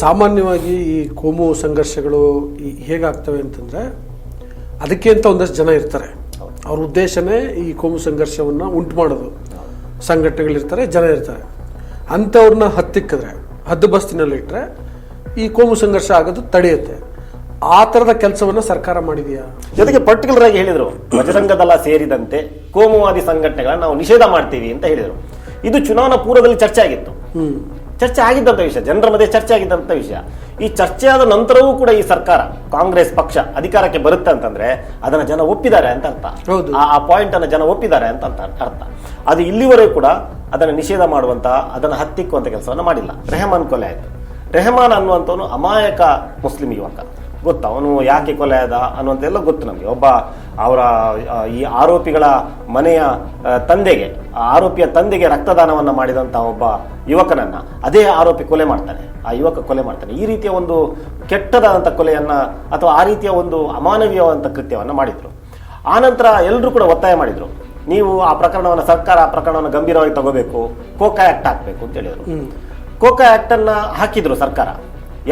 ಸಾಮಾನ್ಯವಾಗಿ ಈ ಕೋಮು ಸಂಘರ್ಷಗಳು ಈ- ಹೇಗಾಗ್ತವೆ ಅಂತಂದರೆ ಅದಕ್ಕೆ ಅಂತ ಒಂದಷ್ಟು ಜನ ಇರ್ತಾರೆ. ಅವ್ರ ಉದ್ದೇಶನೇ ಈ ಕೋಮು ಸಂಘರ್ಷವನ್ನು ಉಂಟು ಮಾಡೋದು. ಸಂಘಟನೆಗಳಿರ್ತಾರೆ ಜನ ಇರ್ತಾರೆ. ಅಂಥವ್ರನ್ನ ಹತ್ತಿಕ್ಕಿದ್ರೆ ಹದ್ದು ಬಸ್ತಿನಲ್ಲಿ ಇಟ್ಟರೆ ಈ ಕೋಮು ಸಂಘರ್ಷ ಆಗೋದು ತಡೆಯುತ್ತೆ. ಆ ಥರದ ಕೆಲಸವನ್ನು ಸರ್ಕಾರ ಮಾಡಿದೆಯಾ? ಜೊತೆಗೆ ಪರ್ಟಿಕ್ಯುಲರ್ ಆಗಿ ಹೇಳಿದರು ಬಜರಂಗ ಸೇರಿದಂತೆ ಕೋಮುವಾದಿ ಸಂಘಟನೆಗಳನ್ನು ನಾವು ನಿಷೇಧ ಮಾಡ್ತೀವಿ ಅಂತ ಹೇಳಿದರು. ಇದು ಚುನಾವಣಾ ಪೂರ್ವದಲ್ಲಿ ಚರ್ಚೆ ಆಗಿತ್ತು. ಚರ್ಚೆ ಆಗಿದ್ದಂಥ ವಿಷಯ ಜನರ ಮಧ್ಯೆ ಚರ್ಚೆ ಆಗಿದ್ದಂಥ ವಿಷಯ. ಈ ಚರ್ಚೆ ಆದ ನಂತರವೂ ಕೂಡ ಈ ಸರ್ಕಾರ ಕಾಂಗ್ರೆಸ್ ಪಕ್ಷ ಅಧಿಕಾರಕ್ಕೆ ಬರುತ್ತೆ ಅಂತಂದ್ರೆ ಅದನ್ನ ಜನ ಒಪ್ಪಿದ್ದಾರೆ ಅಂತ ಅರ್ಥ. ಹೌದು. ಆ- ಪಾಯಿಂಟ್ ಅನ್ನ ಜನ ಒಪ್ಪಿದ್ದಾರೆ ಅಂತ ಅಂತ ಅರ್ಥ. ಅದು ಇಲ್ಲಿವರೆಗೂ ಕೂಡ ಅದನ್ನು ನಿಷೇಧ ಮಾಡುವಂತ ಅದನ್ನು ಹತ್ತಿಕ್ಕುವಂತ ಕೆಲಸವನ್ನು ಮಾಡಿಲ್ಲ. ರೆಹಮಾನ್ ಕೊಲೆ ಆಯ್ತು. ರೆಹಮಾನ್ ಅನ್ನುವಂಥವನು ಅಮಾಯಕ ಮುಸ್ಲಿಂ ಯುವಕ. ಗೊತ್ತು. ಅವನು ಯಾಕೆ ಕೊಲೆ ಆದ ಅನ್ನೋದೆಲ್ಲ ಗೊತ್ತು ನಮಗೆ. ಒಬ್ಬ ಅವರ ಈ ಆರೋಪಿಗಳ ಮನೆಯ ತಂದೆಗೆ ಆರೋಪಿಯ ತಂದೆಗೆ ರಕ್ತದಾನವನ್ನ ಮಾಡಿದಂಥ ಒಬ್ಬ ಯುವಕನನ್ನ ಅದೇ ಆರೋಪಿ ಕೊಲೆ ಮಾಡ್ತಾನೆ. ಆ ಯುವಕ ಕೊಲೆ ಮಾಡ್ತಾನೆ. ಈ ರೀತಿಯ ಒಂದು ಕೆಟ್ಟದಾದಂಥ ಕೊಲೆಯನ್ನ ಅಥವಾ ಆ ರೀತಿಯ ಒಂದು ಅಮಾನವೀಯವಾದಂಥ ಕೃತ್ಯವನ್ನು ಮಾಡಿದ್ರು. ಆನಂತರ ಎಲ್ಲರೂ ಕೂಡ ಒತ್ತಾಯ ಮಾಡಿದ್ರು. ನೀವು ಆ ಪ್ರಕರಣವನ್ನು ಸರ್ಕಾರ ಆ ಪ್ರಕರಣವನ್ನು ಗಂಭೀರವಾಗಿ ತಗೋಬೇಕು ಕೋಕಾ ಆಕ್ಟ್ ಹಾಕಬೇಕು ಅಂತ ಹೇಳಿದರು. ಕೋಕಾ ಆಕ್ಟ್ ಅನ್ನ ಹಾಕಿದ್ರು ಸರ್ಕಾರ.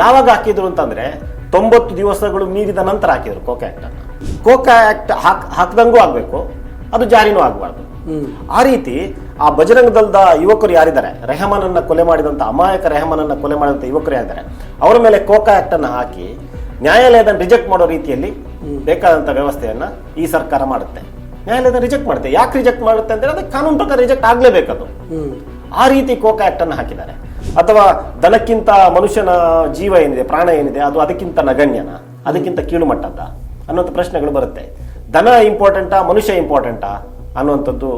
ಯಾವಾಗ ಹಾಕಿದ್ರು ಅಂತಂದ್ರೆ ತೊಂಬತ್ತು ದಿವಸಗಳು ಮೀರಿದ ನಂತರ ಹಾಕಿದ್ರು ಕೋಕಾ ಆಕ್ಟ್ ಅನ್ನ. ಕೋಕಾ ಆಕ್ಟ್ ಹಾಕ್ ಹಾಕ್ದಂಗೂ ಆಗಬೇಕು ಅದು ಜಾರಿನೂ ಆಗಬಾರ್ದು. ಆ ರೀತಿ ಆ ಬಜರಂಗ ದಲ್ದ ಯುವಕರು ಯಾರಿದ್ದಾರೆ? ರೆಹಮಾನನ್ನ ಕೊಲೆ ಮಾಡಿದಂಥ ಅಮಾಯಕ ರೆಹಮಾನನ್ನ ಕೊಲೆ ಮಾಡಿದಂಥ ಯುವಕರು ಯಾರಿದ್ದಾರೆ? ಅವರ ಮೇಲೆ ಕೋಕಾ ಆಕ್ಟ್ ಅನ್ನ ಹಾಕಿ ನ್ಯಾಯಾಲಯದ ರಿಜೆಕ್ಟ್ ಮಾಡೋ ರೀತಿಯಲ್ಲಿ ಬೇಕಾದಂಥ ವ್ಯವಸ್ಥೆಯನ್ನು ಈ ಸರ್ಕಾರ ಮಾಡುತ್ತೆ. ನ್ಯಾಯಾಲಯದ ರಿಜೆಕ್ಟ್ ಮಾಡುತ್ತೆ. ಯಾಕೆ ರಿಜೆಕ್ಟ್ ಮಾಡುತ್ತೆ ಅಂದರೆ ಅದಕ್ಕೆ ಕಾನೂನು ಪ್ರಕಾರ ರಿಜೆಕ್ಟ್ ಆಗಲೇಬೇಕದು. ಆ ರೀತಿ ಕೋಕಾ ಆಕ್ಟ್ ಅನ್ನು ಹಾಕಿದ್ದಾರೆ. ಅಥವಾ ದನಕ್ಕಿಂತ ಮನುಷ್ಯನ ಜೀವ ಏನಿದೆ, ಪ್ರಾಣ ಏನಿದೆ, ಅದು ಅದಕ್ಕಿಂತ ನಗಣ್ಯನ? ಅದಕ್ಕಿಂತ ಕೀಳು ಮಟ್ಟದ ಅನ್ನುವಂಥ ಪ್ರಶ್ನೆಗಳು ಬರುತ್ತೆ. ದನ ಇಂಪಾರ್ಟೆಂಟಾ ಮನುಷ್ಯ ಇಂಪಾರ್ಟೆಂಟಾ ಅನ್ನುವಂಥದ್ದು,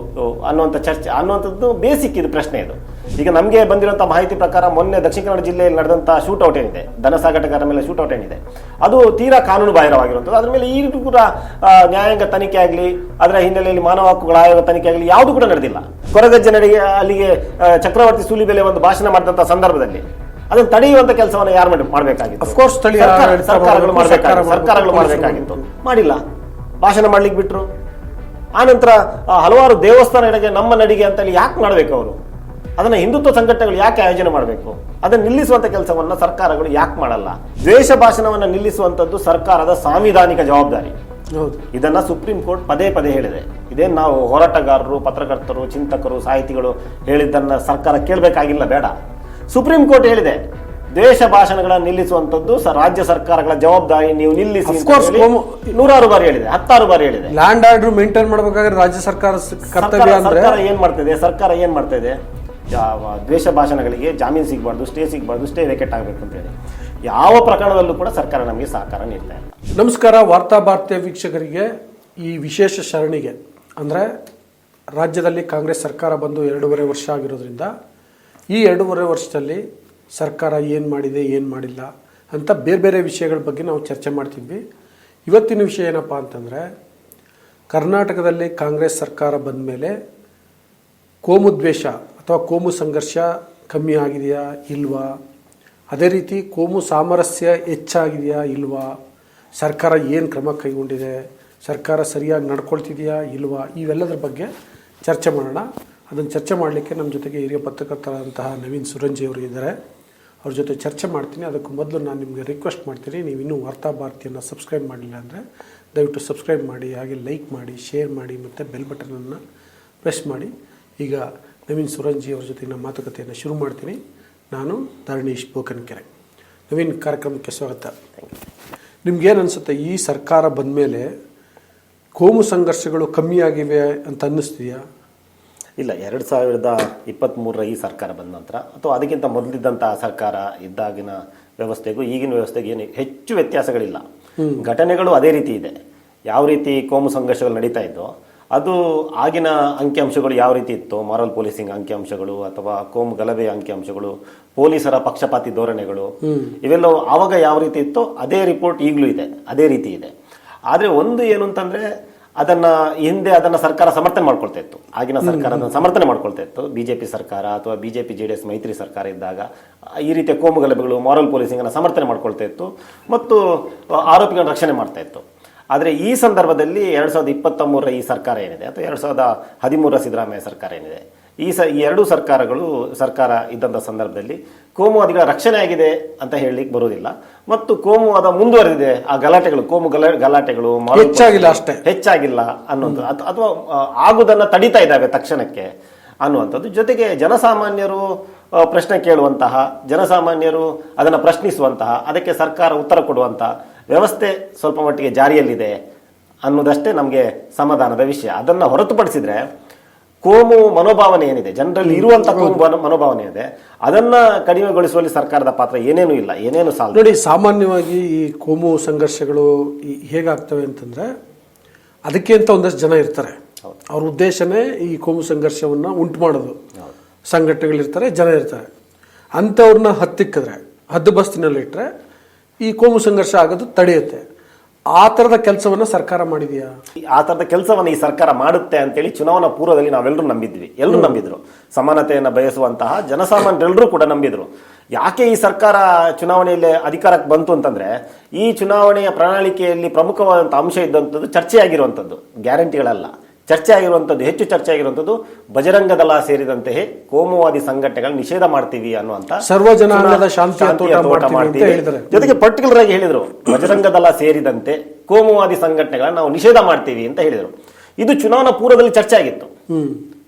ಅನ್ನುವಂಥ ಚರ್ಚೆ, ಅನ್ನುವಂಥದ್ದು ಬೇಸಿಕ್ ಇದು ಪ್ರಶ್ನೆ ಇದು. ಈಗ ನಮಗೆ ಬಂದಿರುವಂತಹ ಮಾಹಿತಿ ಪ್ರಕಾರ ಮೊನ್ನೆ ದಕ್ಷಿಣ ಕನ್ನಡ ಜಿಲ್ಲೆಯಲ್ಲಿ ನಡೆದಂಥ ಶೂಟೌಟ್ ಏನಿದೆ? ದನ ಸಾಗಾಟಗಾರರ ಮೇಲೆ ಶೂಟೌಟ್ ಏನಿದೆ? ಅದು ತೀರಾ ಕಾನೂನು ಬಾಹಿರವಾಗಿರುವಂಥದ್ದು. ಅದ್ರ ಮೇಲೆ ಈ ಕೂಡ ನ್ಯಾಯಾಂಗ ತನಿಖೆ ಆಗಲಿ ಅದರ ಹಿನ್ನೆಲೆಯಲ್ಲಿ ಮಾನವ ಹಕ್ಕುಗಳ ಆಯೋಗ ತನಿಖೆ ಆಗಲಿ ಯಾವುದು ಕೂಡ ನಡೆದಿಲ್ಲ. ಕೊರಗಜ್ಜೆ ನಡಿಗೆ ಅಲ್ಲಿಗೆ ಚಕ್ರವರ್ತಿ ಸೂಲಿಬೆಲೆ ಒಂದು ಭಾಷಣ ಮಾಡಿದಂಥ ಸಂದರ್ಭದಲ್ಲಿ ಅದನ್ನು ತಡೆಯುವಂತ ಕೆಲಸವನ್ನು ಯಾರು ಮಾಡಿ ಮಾಡಬೇಕಾಗಿತ್ತು? ಅಫ್ಕೋರ್ಸ್ ಸ್ಥಳೀಯ ಸರ್ಕಾರಗಳು ಮಾಡಬೇಕು, ಮಾಡಬೇಕಾಗಿತ್ತು. ಸರ್ಕಾರಗಳು ಮಾಡಬೇಕು, ಮಾಡಬೇಕಾಗಿತ್ತು. ಮಾಡಿಲ್ಲ. ಭಾಷಣ ಮಾಡ್ಲಿಕ್ಕೆ ಬಿಟ್ರು. ಆನಂತರ ಹಲವಾರು ದೇವಸ್ಥಾನಗಳಿಗೆ ನಮ್ಮ ನಡಿಗೆ ಅಂತೇಳಿ ಯಾಕೆ ಮಾಡಬೇಕು ಅವರು? ಅದನ್ನ ಹಿಂದುತ್ವ ಸಂಘಟನೆಗಳು ಯಾಕೆ ಆಯೋಜನೆ ಮಾಡಬೇಕು? ಅದನ್ನು ನಿಲ್ಲಿಸುವಂತ ಕೆಲಸವನ್ನು ಸರ್ಕಾರಗಳು ಯಾಕೆ ಮಾಡಲ್ಲ? ದ್ವೇಷ ಭಾಷಣವನ್ನ ನಿಲ್ಲಿಸುವಂತದ್ದು ಸರ್ಕಾರದ ಸಾಂವಿಧಾನಿಕ ಜವಾಬ್ದಾರಿ. ಹೌದು. ಇದನ್ನ ಸುಪ್ರೀಂ ಕೋರ್ಟ್ ಪದೇ ಪದೇ ಹೇಳಿದೆ. ಇದೇನು ನಾವು ಹೋರಾಟಗಾರರು ಪತ್ರಕರ್ತರು ಚಿಂತಕರು ಸಾಹಿತಿಗಳು ಹೇಳಿದ್ದನ್ನ ಸರ್ಕಾರ ಕೇಳಬೇಕಾಗಿಲ್ಲ ಬೇಡ. ಸುಪ್ರೀಂ ಕೋರ್ಟ್ ಹೇಳಿದೆ ದ್ವೇಷ ಭಾಷಣಗಳನ್ನ ನಿಲ್ಲಿಸುವಂತದ್ದು ರಾಜ್ಯ ಸರ್ಕಾರಗಳ ಜವಾಬ್ದಾರಿ ನೀವು ನಿಲ್ಲಿಸಿ ನೂರಾರು ಬಾರಿ ಹೇಳಿದೆ ಹತ್ತಾರು ಬಾರಿ ಹೇಳಿದೆ. ಲ್ಯಾಂಡ್ ಆರ್ಡರ್ ಮೇಂಟೈನ್ ಮಾಡಬೇಕಾದ್ರೆ ರಾಜ್ಯ ಸರ್ಕಾರ ಕರ್ತವ್ಯ ಸರ್ಕಾರ ಏನ್ ಮಾಡ್ತಿದೆ ಸರ್ಕಾರ ಏನ್ ಮಾಡ್ತಾ ಇದೆ? ದ್ವೇಷ ಭಾಷಣಗಳಿಗೆ ಜಾಮೀನು ಸಿಗಬಾರ್ದು, ಸ್ಟೇ ಸಿಗಬಾರ್ದು, ಸ್ಟೇ ವೇಕೆಟ್ ಆಗಬೇಕು ಅಂತ ಹೇಳಿ. ಯಾವ ಪ್ರಕರಣದಲ್ಲೂ ಕೂಡ ಸರ್ಕಾರ ನಮಗೆ ಸಹಕಾರ ನೀಡ್ತಾ ಇಲ್ಲ. ನಮಸ್ಕಾರ, ವಾರ್ತಾ ಭಾರತೀಯ ವೀಕ್ಷಕರಿಗೆ. ಈ ವಿಶೇಷ ಸರಣಿಗೆ, ಅಂದರೆ ರಾಜ್ಯದಲ್ಲಿ ಕಾಂಗ್ರೆಸ್ ಸರ್ಕಾರ ಬಂದು ಎರಡೂವರೆ ವರ್ಷ ಆಗಿರೋದ್ರಿಂದ, ಈ ಎರಡೂವರೆ ವರ್ಷದಲ್ಲಿ ಸರ್ಕಾರ ಏನು ಮಾಡಿದೆ, ಏನು ಮಾಡಿಲ್ಲ ಅಂತ ಬೇರೆ ಬೇರೆ ವಿಷಯಗಳ ಬಗ್ಗೆ ನಾವು ಚರ್ಚೆ ಮಾಡ್ತಿದ್ವಿ. ಇವತ್ತಿನ ವಿಷಯ ಏನಪ್ಪ ಅಂತಂದರೆ, ಕರ್ನಾಟಕದಲ್ಲಿ ಕಾಂಗ್ರೆಸ್ ಸರ್ಕಾರ ಬಂದ ಮೇಲೆ ಕೋಮು ದ್ವೇಷ ಅಥವಾ ಕೋಮು ಸಂಘರ್ಷ ಕಮ್ಮಿ ಆಗಿದೆಯಾ, ಇಲ್ವಾ? ಅದೇ ರೀತಿ ಕೋಮು ಸಾಮರಸ್ಯ ಹೆಚ್ಚಾಗಿದೆಯಾ, ಇಲ್ವಾ? ಸರ್ಕಾರ ಏನು ಕ್ರಮ ಕೈಗೊಂಡಿದೆ? ಸರ್ಕಾರ ಸರಿಯಾಗಿ ನಡ್ಕೊಳ್ತಿದೆಯಾ, ಇಲ್ವಾ? ಇವೆಲ್ಲದರ ಬಗ್ಗೆ ಚರ್ಚೆ ಮಾಡೋಣ. ಅದನ್ನು ಚರ್ಚೆ ಮಾಡಲಿಕ್ಕೆ ನಮ್ಮ ಜೊತೆಗೆ ಹಿರಿಯ ಪತ್ರಕರ್ತರಾದಂತಹ ನವೀನ್ ಸುರಂಜಿ ಅವರು ಇದ್ದಾರೆ. ಅವ್ರ ಜೊತೆ ಚರ್ಚೆ ಮಾಡ್ತೀನಿ. ಅದಕ್ಕೂ ಮೊದಲು ನಾನು ನಿಮಗೆ ರಿಕ್ವೆಸ್ಟ್ ಮಾಡ್ತೀನಿ. ನೀವು ಇನ್ನೂ ವಾರ್ತಾ ಭಾರತಿಯನ್ನು ಸಬ್ಸ್ಕ್ರೈಬ್ ಮಾಡಲಿಲ್ಲ ಅಂದರೆ ದಯವಿಟ್ಟು ಸಬ್ಸ್ಕ್ರೈಬ್ ಮಾಡಿ, ಹಾಗೆ ಲೈಕ್ ಮಾಡಿ ಶೇರ್ ಮಾಡಿ, ಮತ್ತು ಬೆಲ್ ಬಟನನ್ನು ಪ್ರೆಸ್ ಮಾಡಿ. ಈಗ ನವೀನ್ ಸುರಂಜಿ ಅವರ ಜೊತೆ ನಮ್ಮ ಮಾತುಕತೆಯನ್ನು ಶುರು ಮಾಡ್ತೀನಿ ನಾನು ಧರಣೀಶ್ ಬೋಕನ್ಕೆರೆ ನವೀನ್ ಕಾರ್ಯಕ್ರಮಕ್ಕೆ ಸ್ವಾಗತ. ನಿಮ್ಗೇನು ಅನಿಸುತ್ತೆ? ಈ ಸರ್ಕಾರ ಬಂದ ಮೇಲೆ ಕೋಮು ಸಂಘರ್ಷಗಳು ಕಮ್ಮಿ ಆಗಿವೆ ಅಂತ ಅನ್ನಿಸ್ತೀಯಾ ಇಲ್ಲ ಎರಡು ಸಾವಿರದ ಇಪ್ಪತ್ತ್ಮೂರರ ಈ ಸರ್ಕಾರ ಬಂದ ನಂತರ ಅಥವಾ ಅದಕ್ಕಿಂತ ಮೊದಲಿದ್ದಂಥ ಸರ್ಕಾರ ಇದ್ದಾಗಿನ ವ್ಯವಸ್ಥೆಗೂ ಈಗಿನ ವ್ಯವಸ್ಥೆಗೂ ಏನು ಹೆಚ್ಚು ವ್ಯತ್ಯಾಸಗಳಿಲ್ಲ. ಘಟನೆಗಳು ಅದೇ ರೀತಿ ಇದೆ. ಯಾವ ರೀತಿ ಕೋಮು ಸಂಘರ್ಷಗಳು ನಡೀತಾ ಇದ್ದೋ ಅದು ಆಗಿನ ಅಂಕಿಅಂಶಗಳು ಯಾವ ರೀತಿ ಇತ್ತು? ಮಾರಲ್ ಪೊಲೀಸಿಂಗ್ ಅಂಕಿಅಂಶಗಳು ಅಥವಾ ಕೋಮ್ ಗಲಭೆ ಅಂಕಿಅಂಶಗಳು ಪೊಲೀಸರ ಪಕ್ಷಪಾತಿ ಧೋರಣೆಗಳು ಇವೆಲ್ಲವೂ ಆವಾಗ ಯಾವ ರೀತಿ ಇತ್ತೋ ಅದೇ ರಿಪೋರ್ಟ್ ಈಗಲೂ ಇದೆ ಅದೇ ರೀತಿ ಇದೆ. ಆದರೆ ಒಂದು ಏನು ಅಂತಂದ್ರೆ ಅದನ್ನ ಹಿಂದೆ ಅದನ್ನ ಸರ್ಕಾರ ಸಮರ್ಥನೆ ಮಾಡ್ಕೊಳ್ತಾ ಇತ್ತು. ಆಗಿನ ಸರ್ಕಾರ ಅದನ್ನು ಸಮರ್ಥನೆ ಮಾಡ್ಕೊಳ್ತಾ ಇತ್ತು. ಬಿಜೆಪಿ ಸರ್ಕಾರ ಅಥವಾ ಬಿಜೆಪಿ ಜೆ ಡಿ ಎಸ್ ಮೈತ್ರಿ ಸರ್ಕಾರ ಇದ್ದಾಗ ಈ ರೀತಿಯ ಕೋಮು ಗಲಭೆಗಳು ಮಾರಲ್ ಪೊಲೀಸಿಂಗ್ ಅನ್ನ ಸಮರ್ಥನೆ ಮಾಡ್ಕೊಳ್ತಾ ಇತ್ತು. ಮತ್ತು ಆರೋಪಿಗಳನ್ನು ರಕ್ಷಣೆ ಮಾಡ್ತಾ ಇತ್ತು. ಆದರೆ ಈ ಸಂದರ್ಭದಲ್ಲಿ ಎರಡು ಸಾವಿರದ ಇಪ್ಪತ್ತ ಮೂರರ ಈ ಸರ್ಕಾರ ಏನಿದೆ? ಅಥವಾ ಎರಡು ಸಾವಿರದ ಹದಿಮೂರರ ಸಿದ್ದರಾಮಯ್ಯ ಸರ್ಕಾರ ಏನಿದೆ? ಈ ಸ ಈ ಎರಡೂ ಸರ್ಕಾರಗಳು ಸರ್ಕಾರ ಇದ್ದಂಥ ಸಂದರ್ಭದಲ್ಲಿ ಕೋಮುವಾದಿಗಳ ರಕ್ಷಣೆ ಆಗಿದೆ ಅಂತ ಹೇಳಲಿಕ್ಕೆ ಬರುವುದಿಲ್ಲ. ಮತ್ತು ಕೋಮುವಾದ ಮುಂದುವರೆದಿದೆ. ಆ ಗಲಾಟೆಗಳು ಕೋಮು ಗಲ ಗಲಾಟೆಗಳು ಹೆಚ್ಚಾಗಿಲ್ಲ ಅಷ್ಟೇ. ಹೆಚ್ಚಾಗಿಲ್ಲ ಅನ್ನೋದು ಅಥ- ಅಥವಾ ಆಗುವುದನ್ನು ಆಗುದನ್ನ ತಡಿತಾ ಇದ್ದಾವೆ ತಕ್ಷಣಕ್ಕೆ ಅನ್ನುವಂಥದ್ದು. ಜೊತೆಗೆ ಜನಸಾಮಾನ್ಯರು ಪ್ರಶ್ನೆ ಕೇಳುವಂತಹ ಜನಸಾಮಾನ್ಯರು ಅದನ್ನು ಪ್ರಶ್ನಿಸುವಂತಹ ಅದಕ್ಕೆ ಸರ್ಕಾರ ಉತ್ತರ ಕೊಡುವಂತಹ ವ್ಯವಸ್ಥೆ ಸ್ವಲ್ಪ ಮಟ್ಟಿಗೆ ಜಾರಿಯಲ್ಲಿದೆ ಅನ್ನೋದಷ್ಟೇ ನಮಗೆ ಸಮಾಧಾನದ ವಿಷಯ. ಅದನ್ನು ಹೊರತುಪಡಿಸಿದರೆ ಕೋಮು ಮನೋಭಾವನೆ ಏನಿದೆ? ಜನರಲ್ಲಿ ಇರುವಂತಹ ಕೋಮು ಮನೋಭಾವನೆ ಇದೆ. ಅದನ್ನ ಕಡಿಮೆಗೊಳಿಸುವಲ್ಲಿ ಸರ್ಕಾರದ ಪಾತ್ರ ಏನೇನೂ ಇಲ್ಲ ಏನೇನು ಸಾಲ ನೋಡಿ ಸಾಮಾನ್ಯವಾಗಿ ಈ ಕೋಮು ಸಂಘರ್ಷಗಳು ಹೇಗಾಗ್ತವೆ ಅಂತಂದ್ರೆ ಅದಕ್ಕೆ ಅಂತ ಒಂದಷ್ಟು ಜನ ಇರ್ತಾರೆ. ಅವ್ರ ಉದ್ದೇಶನೇ ಈ ಕೋಮು ಸಂಘರ್ಷವನ್ನು ಉಂಟು ಮಾಡೋದು. ಸಂಘಟನೆಗಳಿರ್ತಾರೆ ಜನ ಇರ್ತಾರೆ. ಅಂಥವ್ರನ್ನ ಹತ್ತಿಕ್ಕಿದ್ರೆ ಹದ್ದು ಬಸ್ತಿನಲ್ಲಿಟ್ಟರೆ ಈ ಕೋಮು ಸಂಘರ್ಷ ಆಗೋದು ತಡೆಯುತ್ತೆ. ಆ ಥರದ ಕೆಲಸವನ್ನ ಸರ್ಕಾರ ಮಾಡಿದೆಯಾ? ಆ ತರದ ಕೆಲಸವನ್ನು ಈ ಸರ್ಕಾರ ಮಾಡುತ್ತೆ ಅಂತೇಳಿ ಚುನಾವಣಾ ಪೂರ್ವದಲ್ಲಿ ನಾವೆಲ್ಲರೂ ನಂಬಿದ್ವಿ. ಎಲ್ಲರೂ ನಂಬಿದ್ರು. ಸಮಾನತೆಯನ್ನು ಬಯಸುವಂತಹ ಜನಸಾಮಾನ್ಯರೆಲ್ಲರೂ ಕೂಡ ನಂಬಿದ್ರು. ಯಾಕೆ ಈ ಸರ್ಕಾರ ಚುನಾವಣೆಯಲ್ಲಿ ಅಧಿಕಾರಕ್ಕೆ ಬಂತು ಅಂತಂದ್ರೆ ಈ ಚುನಾವಣೆಯ ಪ್ರಣಾಳಿಕೆಯಲ್ಲಿ ಪ್ರಮುಖವಾದಂಥ ಅಂಶ ಇದ್ದಂಥದ್ದು ಚರ್ಚೆಯಾಗಿರುವಂಥದ್ದು. ಗ್ಯಾರಂಟಿಗಳಲ್ಲ. ಚರ್ಚೆ ಆಗಿರುವಂಥದ್ದು ಹೆಚ್ಚು ಚರ್ಚೆ ಆಗಿರುವಂಥದ್ದು ಬಜರಂಗ ದಳ ಸೇರಿದಂತೆ ಕೋಮುವಾದಿ ಸಂಘಟನೆಗಳು ನಿಷೇಧ ಮಾಡ್ತೀವಿ ಅನ್ನುವಂಥ ಸರ್ವ ಶಾಂತಿ ಮಾಡ್ತೀವಿ. ಜೊತೆಗೆ ಪರ್ಟಿಕ್ಯುಲರ್ ಆಗಿ ಹೇಳಿದರು ಬಜರಂಗ ದಳ ಸೇರಿದಂತೆ ಕೋಮುವಾದಿ ಸಂಘಟನೆಗಳನ್ನ ನಾವು ನಿಷೇಧ ಮಾಡ್ತೀವಿ ಅಂತ ಹೇಳಿದರು. ಇದು ಚುನಾವಣಾ ಪೂರ್ವದಲ್ಲಿ ಚರ್ಚೆ ಆಗಿತ್ತು.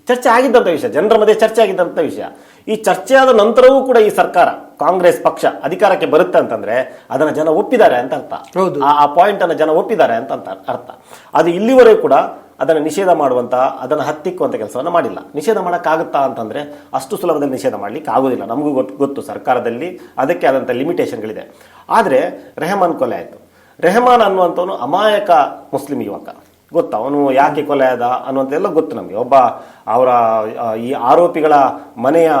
ಚರ್ಚೆ ಆಗಿದ್ದಂಥ ವಿಷಯ ಜನರ ಮಧ್ಯೆ ಚರ್ಚೆ ಆಗಿದ್ದಂಥ ವಿಷಯ. ಈ ಚರ್ಚೆ ಆದ ನಂತರವೂ ಕೂಡ ಈ ಸರ್ಕಾರ ಕಾಂಗ್ರೆಸ್ ಪಕ್ಷ ಅಧಿಕಾರಕ್ಕೆ ಬರುತ್ತೆ ಅಂತಂದ್ರೆ ಅದನ್ನ ಜನ ಒಪ್ಪಿದ್ದಾರೆ ಅಂತ ಅರ್ಥ. ಹೌದು. ಆ- ಪಾಯಿಂಟ್ ಅನ್ನ ಜನ ಒಪ್ಪಿದ್ದಾರೆ ಅಂತ ಅಂತ ಅರ್ಥ. ಅದು ಇಲ್ಲಿವರೆಗೂ ಕೂಡ ಅದನ್ನು ನಿಷೇಧ ಮಾಡುವಂಥ ಅದನ್ನು ಹತ್ತಿಕ್ಕುವಂಥ ಕೆಲಸವನ್ನು ಮಾಡಿಲ್ಲ. ನಿಷೇಧ ಮಾಡೋಕ್ಕಾಗುತ್ತಾ ಅಂತಂದರೆ ಅಷ್ಟು ಸುಲಭದಲ್ಲಿ ನಿಷೇಧ ಮಾಡಲಿಕ್ಕೆ ಆಗೋದಿಲ್ಲ ನಮಗೂ ಗೊತ್ತು ಗೊತ್ತು ಸರ್ಕಾರದಲ್ಲಿ ಅದಕ್ಕೆ ಆದಂಥ ಲಿಮಿಟೇಷನ್ಗಳಿದೆ. ಆದರೆ ರೆಹಮಾನ್ ಕೊಲೆ ಆಯಿತು. ರೆಹಮಾನ್ ಅನ್ನುವಂಥವನು ಅಮಾಯಕ ಮುಸ್ಲಿಂ ಯುವಕ. ಗೊತ್ತಾ? ಅವನು ಯಾಕೆ ಕೊಲೆ ಆದ ಅನ್ನುವಂಥೆಲ್ಲ ಗೊತ್ತು ನಮಗೆ. ಒಬ್ಬ ಅವರ ಈ ಆರೋಪಿಗಳ ಮನೆಯ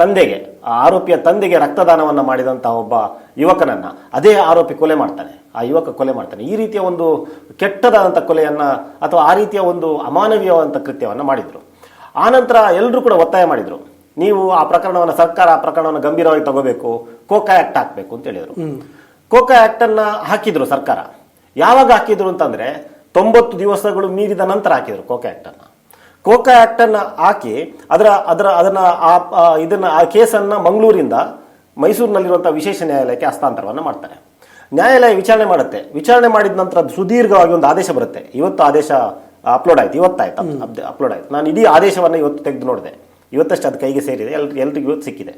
ತಂದೆಗೆ ಆ ಆರೋಪಿಯ ತಂದೆಗೆ ರಕ್ತದಾನವನ್ನ ಮಾಡಿದಂತಹ ಒಬ್ಬ ಯುವಕನನ್ನ ಅದೇ ಆರೋಪಿ ಕೊಲೆ ಮಾಡ್ತಾನೆ. ಆ ಯುವಕ ಕೊಲೆ ಮಾಡ್ತಾನೆ. ಈ ರೀತಿಯ ಒಂದು ಕೆಟ್ಟದಾದಂಥ ಕೊಲೆಯನ್ನ ಅಥವಾ ಆ ರೀತಿಯ ಒಂದು ಅಮಾನವೀಯವಾದಂಥ ಕೃತ್ಯವನ್ನ ಮಾಡಿದ್ರು. ಆನಂತರ ಎಲ್ಲರೂ ಕೂಡ ಒತ್ತಾಯ ಮಾಡಿದ್ರು. ನೀವು ಆ ಪ್ರಕರಣವನ್ನು ಸರ್ಕಾರ ಆ ಪ್ರಕರಣವನ್ನು ಗಂಭೀರವಾಗಿ ತಗೋಬೇಕು ಕೋಕಾ ಆಕ್ಟ್ ಹಾಕಬೇಕು ಅಂತ ಹೇಳಿದರು. ಕೋಕಾ ಆಕ್ಟ್ ಅನ್ನ ಹಾಕಿದ್ರು ಸರ್ಕಾರ. ಯಾವಾಗ ಹಾಕಿದ್ರು ಅಂತಂದ್ರೆ ತೊಂಬತ್ತು ದಿವಸಗಳು ಮೀರಿದ ನಂತರ ಹಾಕಿದ್ರು ಕೋಕಾ ಆ್ಯಕ್ಟನ್ನು ಕೋಕಾ ಆ್ಯಕ್ಟನ್ನು ಹಾಕಿ ಅದರ ಅದರ, ಅದನ್ನು ಆ ಇದನ್ನು, ಆ ಕೇಸನ್ನು ಮಂಗಳೂರಿಂದ ಮೈಸೂರಿನಲ್ಲಿರುವಂಥ ವಿಶೇಷ ನ್ಯಾಯಾಲಯಕ್ಕೆ ಹಸ್ತಾಂತರವನ್ನು ಮಾಡ್ತಾರೆ. ನ್ಯಾಯಾಲಯ ವಿಚಾರಣೆ ಮಾಡುತ್ತೆ. ವಿಚಾರಣೆ ಮಾಡಿದ ನಂತರ ಸುದೀರ್ಘವಾಗಿ ಒಂದು ಆದೇಶ ಬರುತ್ತೆ. ಇವತ್ತು ಆದೇಶ ಅಪ್ಲೋಡ್ ಆಯ್ತು, ಇವತ್ತಾಯ್ತು ಅಪ್ಲೋಡ್ ಆಯ್ತು. ನಾನು ಇಡೀ ಆದೇಶವನ್ನು ಇವತ್ತು ತೆಗೆದು ನೋಡಿದೆ. ಇವತ್ತಷ್ಟು ಅದು ಕೈಗೆ ಸೇರಿದೆ. ಎಲ್ರಿಗೂ ಎಲ್ರಿಗೂ ಇವತ್ತು ಸಿಕ್ಕಿದೆ.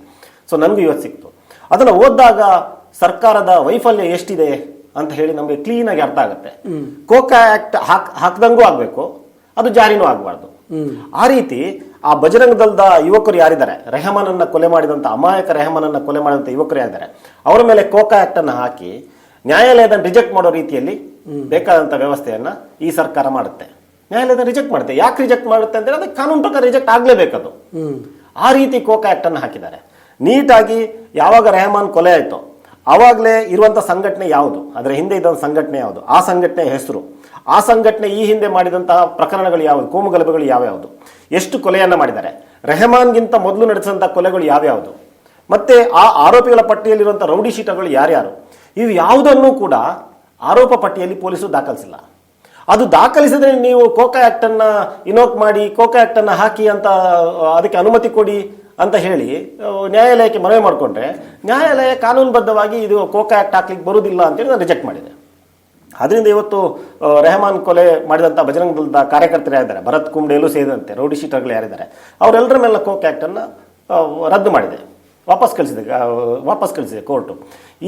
ಸೊ ನನಗೂ ಇವತ್ತು ಸಿಕ್ತು. ಅದನ್ನು ಓದಿದಾಗ ಸರ್ಕಾರದ ವೈಫಲ್ಯ ಎಷ್ಟಿದೆ? ಅಂತ ಹೇಳಿ ನಮಗೆ ಕ್ಲೀನಾಗಿ ಅರ್ಥ ಆಗುತ್ತೆ. ಕೋಕಾ ಆಕ್ಟ್ ಹಾಕ್ ಹಾಕ್ದಂಗೂ ಆಗಬೇಕು ಅದು ಜಾರಿನೂ ಆಗಬಾರ್ದು. ಆ ರೀತಿ ಆ ಬಜರಂಗ ದಳದ ಯುವಕರು ಯಾರಿದ್ದಾರೆ? ರೆಹಮಾನನ್ನ ಕೊಲೆ ಮಾಡಿದಂತ ಅಮಾಯಕ ರೆಹಮಾನನ್ನ ಕೊಲೆ ಮಾಡಿದಂತ ಯುವಕರು ಯಾರಿದ್ದಾರೆ? ಅವರ ಮೇಲೆ ಕೋಕಾ ಆಕ್ಟ್ ಅನ್ನ ಹಾಕಿ ನ್ಯಾಯಾಲಯದ ರಿಜೆಕ್ಟ್ ಮಾಡೋ ರೀತಿಯಲ್ಲಿ ಬೇಕಾದಂತ ವ್ಯವಸ್ಥೆಯನ್ನ ಈ ಸರ್ಕಾರ ಮಾಡುತ್ತೆ. ನ್ಯಾಯಾಲಯದ ರಿಜೆಕ್ಟ್ ಮಾಡುತ್ತೆ. ಯಾಕೆ ರಿಜೆಕ್ಟ್ ಮಾಡುತ್ತೆ ಅಂದ್ರೆ ಅದಕ್ಕೆ ಕಾನೂನು ಪ್ರಕಾರ ರಿಜೆಕ್ಟ್ ಆಗ್ಲೇಬೇಕದು ಆ ರೀತಿ ಕೋಕಾ ಆಕ್ಟ್ ಅನ್ನು ಹಾಕಿದ್ದಾರೆ. ನೀಟಾಗಿ ಯಾವಾಗ ರೆಹಮಾನ್ ಕೊಲೆ ಆಯ್ತೋ ಆವಾಗಲೇ ಇರುವಂಥ ಸಂಘಟನೆ ಯಾವುದು? ಅದರ ಹಿಂದೆ ಇದ್ದಂಥ ಸಂಘಟನೆ ಯಾವುದು? ಆ ಸಂಘಟನೆ ಹೆಸರು. ಆ ಸಂಘಟನೆ ಈ ಹಿಂದೆ ಮಾಡಿದಂತಹ ಪ್ರಕರಣಗಳು ಯಾವುದು? ಕೋಮುಗಲಭೆಗಳು ಯಾವ್ಯಾವುದು? ಎಷ್ಟು ಕೊಲೆಯನ್ನ ಮಾಡಿದ್ದಾರೆ? ರೆಹಮಾನ್ಗಿಂತ ಮೊದಲು ನಡೆಸಿದಂಥ ಕೊಲೆಗಳು ಯಾವ್ಯಾವುದು? ಮತ್ತೆ ಆ ಆರೋಪಿಗಳ ಪಟ್ಟಿಯಲ್ಲಿರುವಂಥ ರೌಡಿ ಶೀಟಗಳು ಯಾರ್ಯಾರು? ಇವು ಯಾವುದನ್ನೂ ಕೂಡ ಆರೋಪ ಪಟ್ಟಿಯಲ್ಲಿ ಪೊಲೀಸರು ದಾಖಲಿಸಿಲ್ಲ. ಅದು ದಾಖಲಿಸಿದ್ರೆ ನೀವು ಕೋಕಾ ಆಕ್ಟ್ ಅನ್ನ ಇನೋಕ್ ಮಾಡಿ, ಕೋಕಾ ಆಕ್ಟ್ ಅನ್ನ ಹಾಕಿ ಅಂತ ಅದಕ್ಕೆ ಅನುಮತಿ ಕೊಡಿ ಅಂತ ಹೇಳಿ ನ್ಯಾಯಾಲಯಕ್ಕೆ ಮನವಿ ಮಾಡಿಕೊಂಡ್ರೆ, ನ್ಯಾಯಾಲಯ ಕಾನೂನುಬದ್ಧವಾಗಿ ಇದು ಕೋಕಾ ಆಕ್ಟ್ ಹಾಕ್ಲಿಕ್ಕೆ ಬರುವುದಿಲ್ಲ ಅಂತೇಳಿ ನಾನು ರಿಜೆಕ್ಟ್ ಮಾಡಿದೆ. ಅದರಿಂದ ಇವತ್ತು ರೆಹಮಾನ್ ಕೊಲೆ ಮಾಡಿದಂಥ ಬಜರಂಗ ದಳದ ಕಾರ್ಯಕರ್ತರು ಯಾರಿದ್ದಾರೆ? ಭರತ್ ಕುಂಬ್ಡೇಲು ಸೇರಿದಂತೆ ರೌಡಿ ಶೀಟರ್ಗಳು ಯಾರಿದ್ದಾರೆ? ಅವರೆಲ್ಲರ ಮೇಲೆ ಕೋಕ್ ಆ್ಯಕ್ಟನ್ನು ರದ್ದು ಮಾಡಿದೆ. ವಾಪಸ್ ಕಳಿಸಿದೆ ವಾಪಸ್ ಕಳಿಸಿದೆ ಕೋರ್ಟು.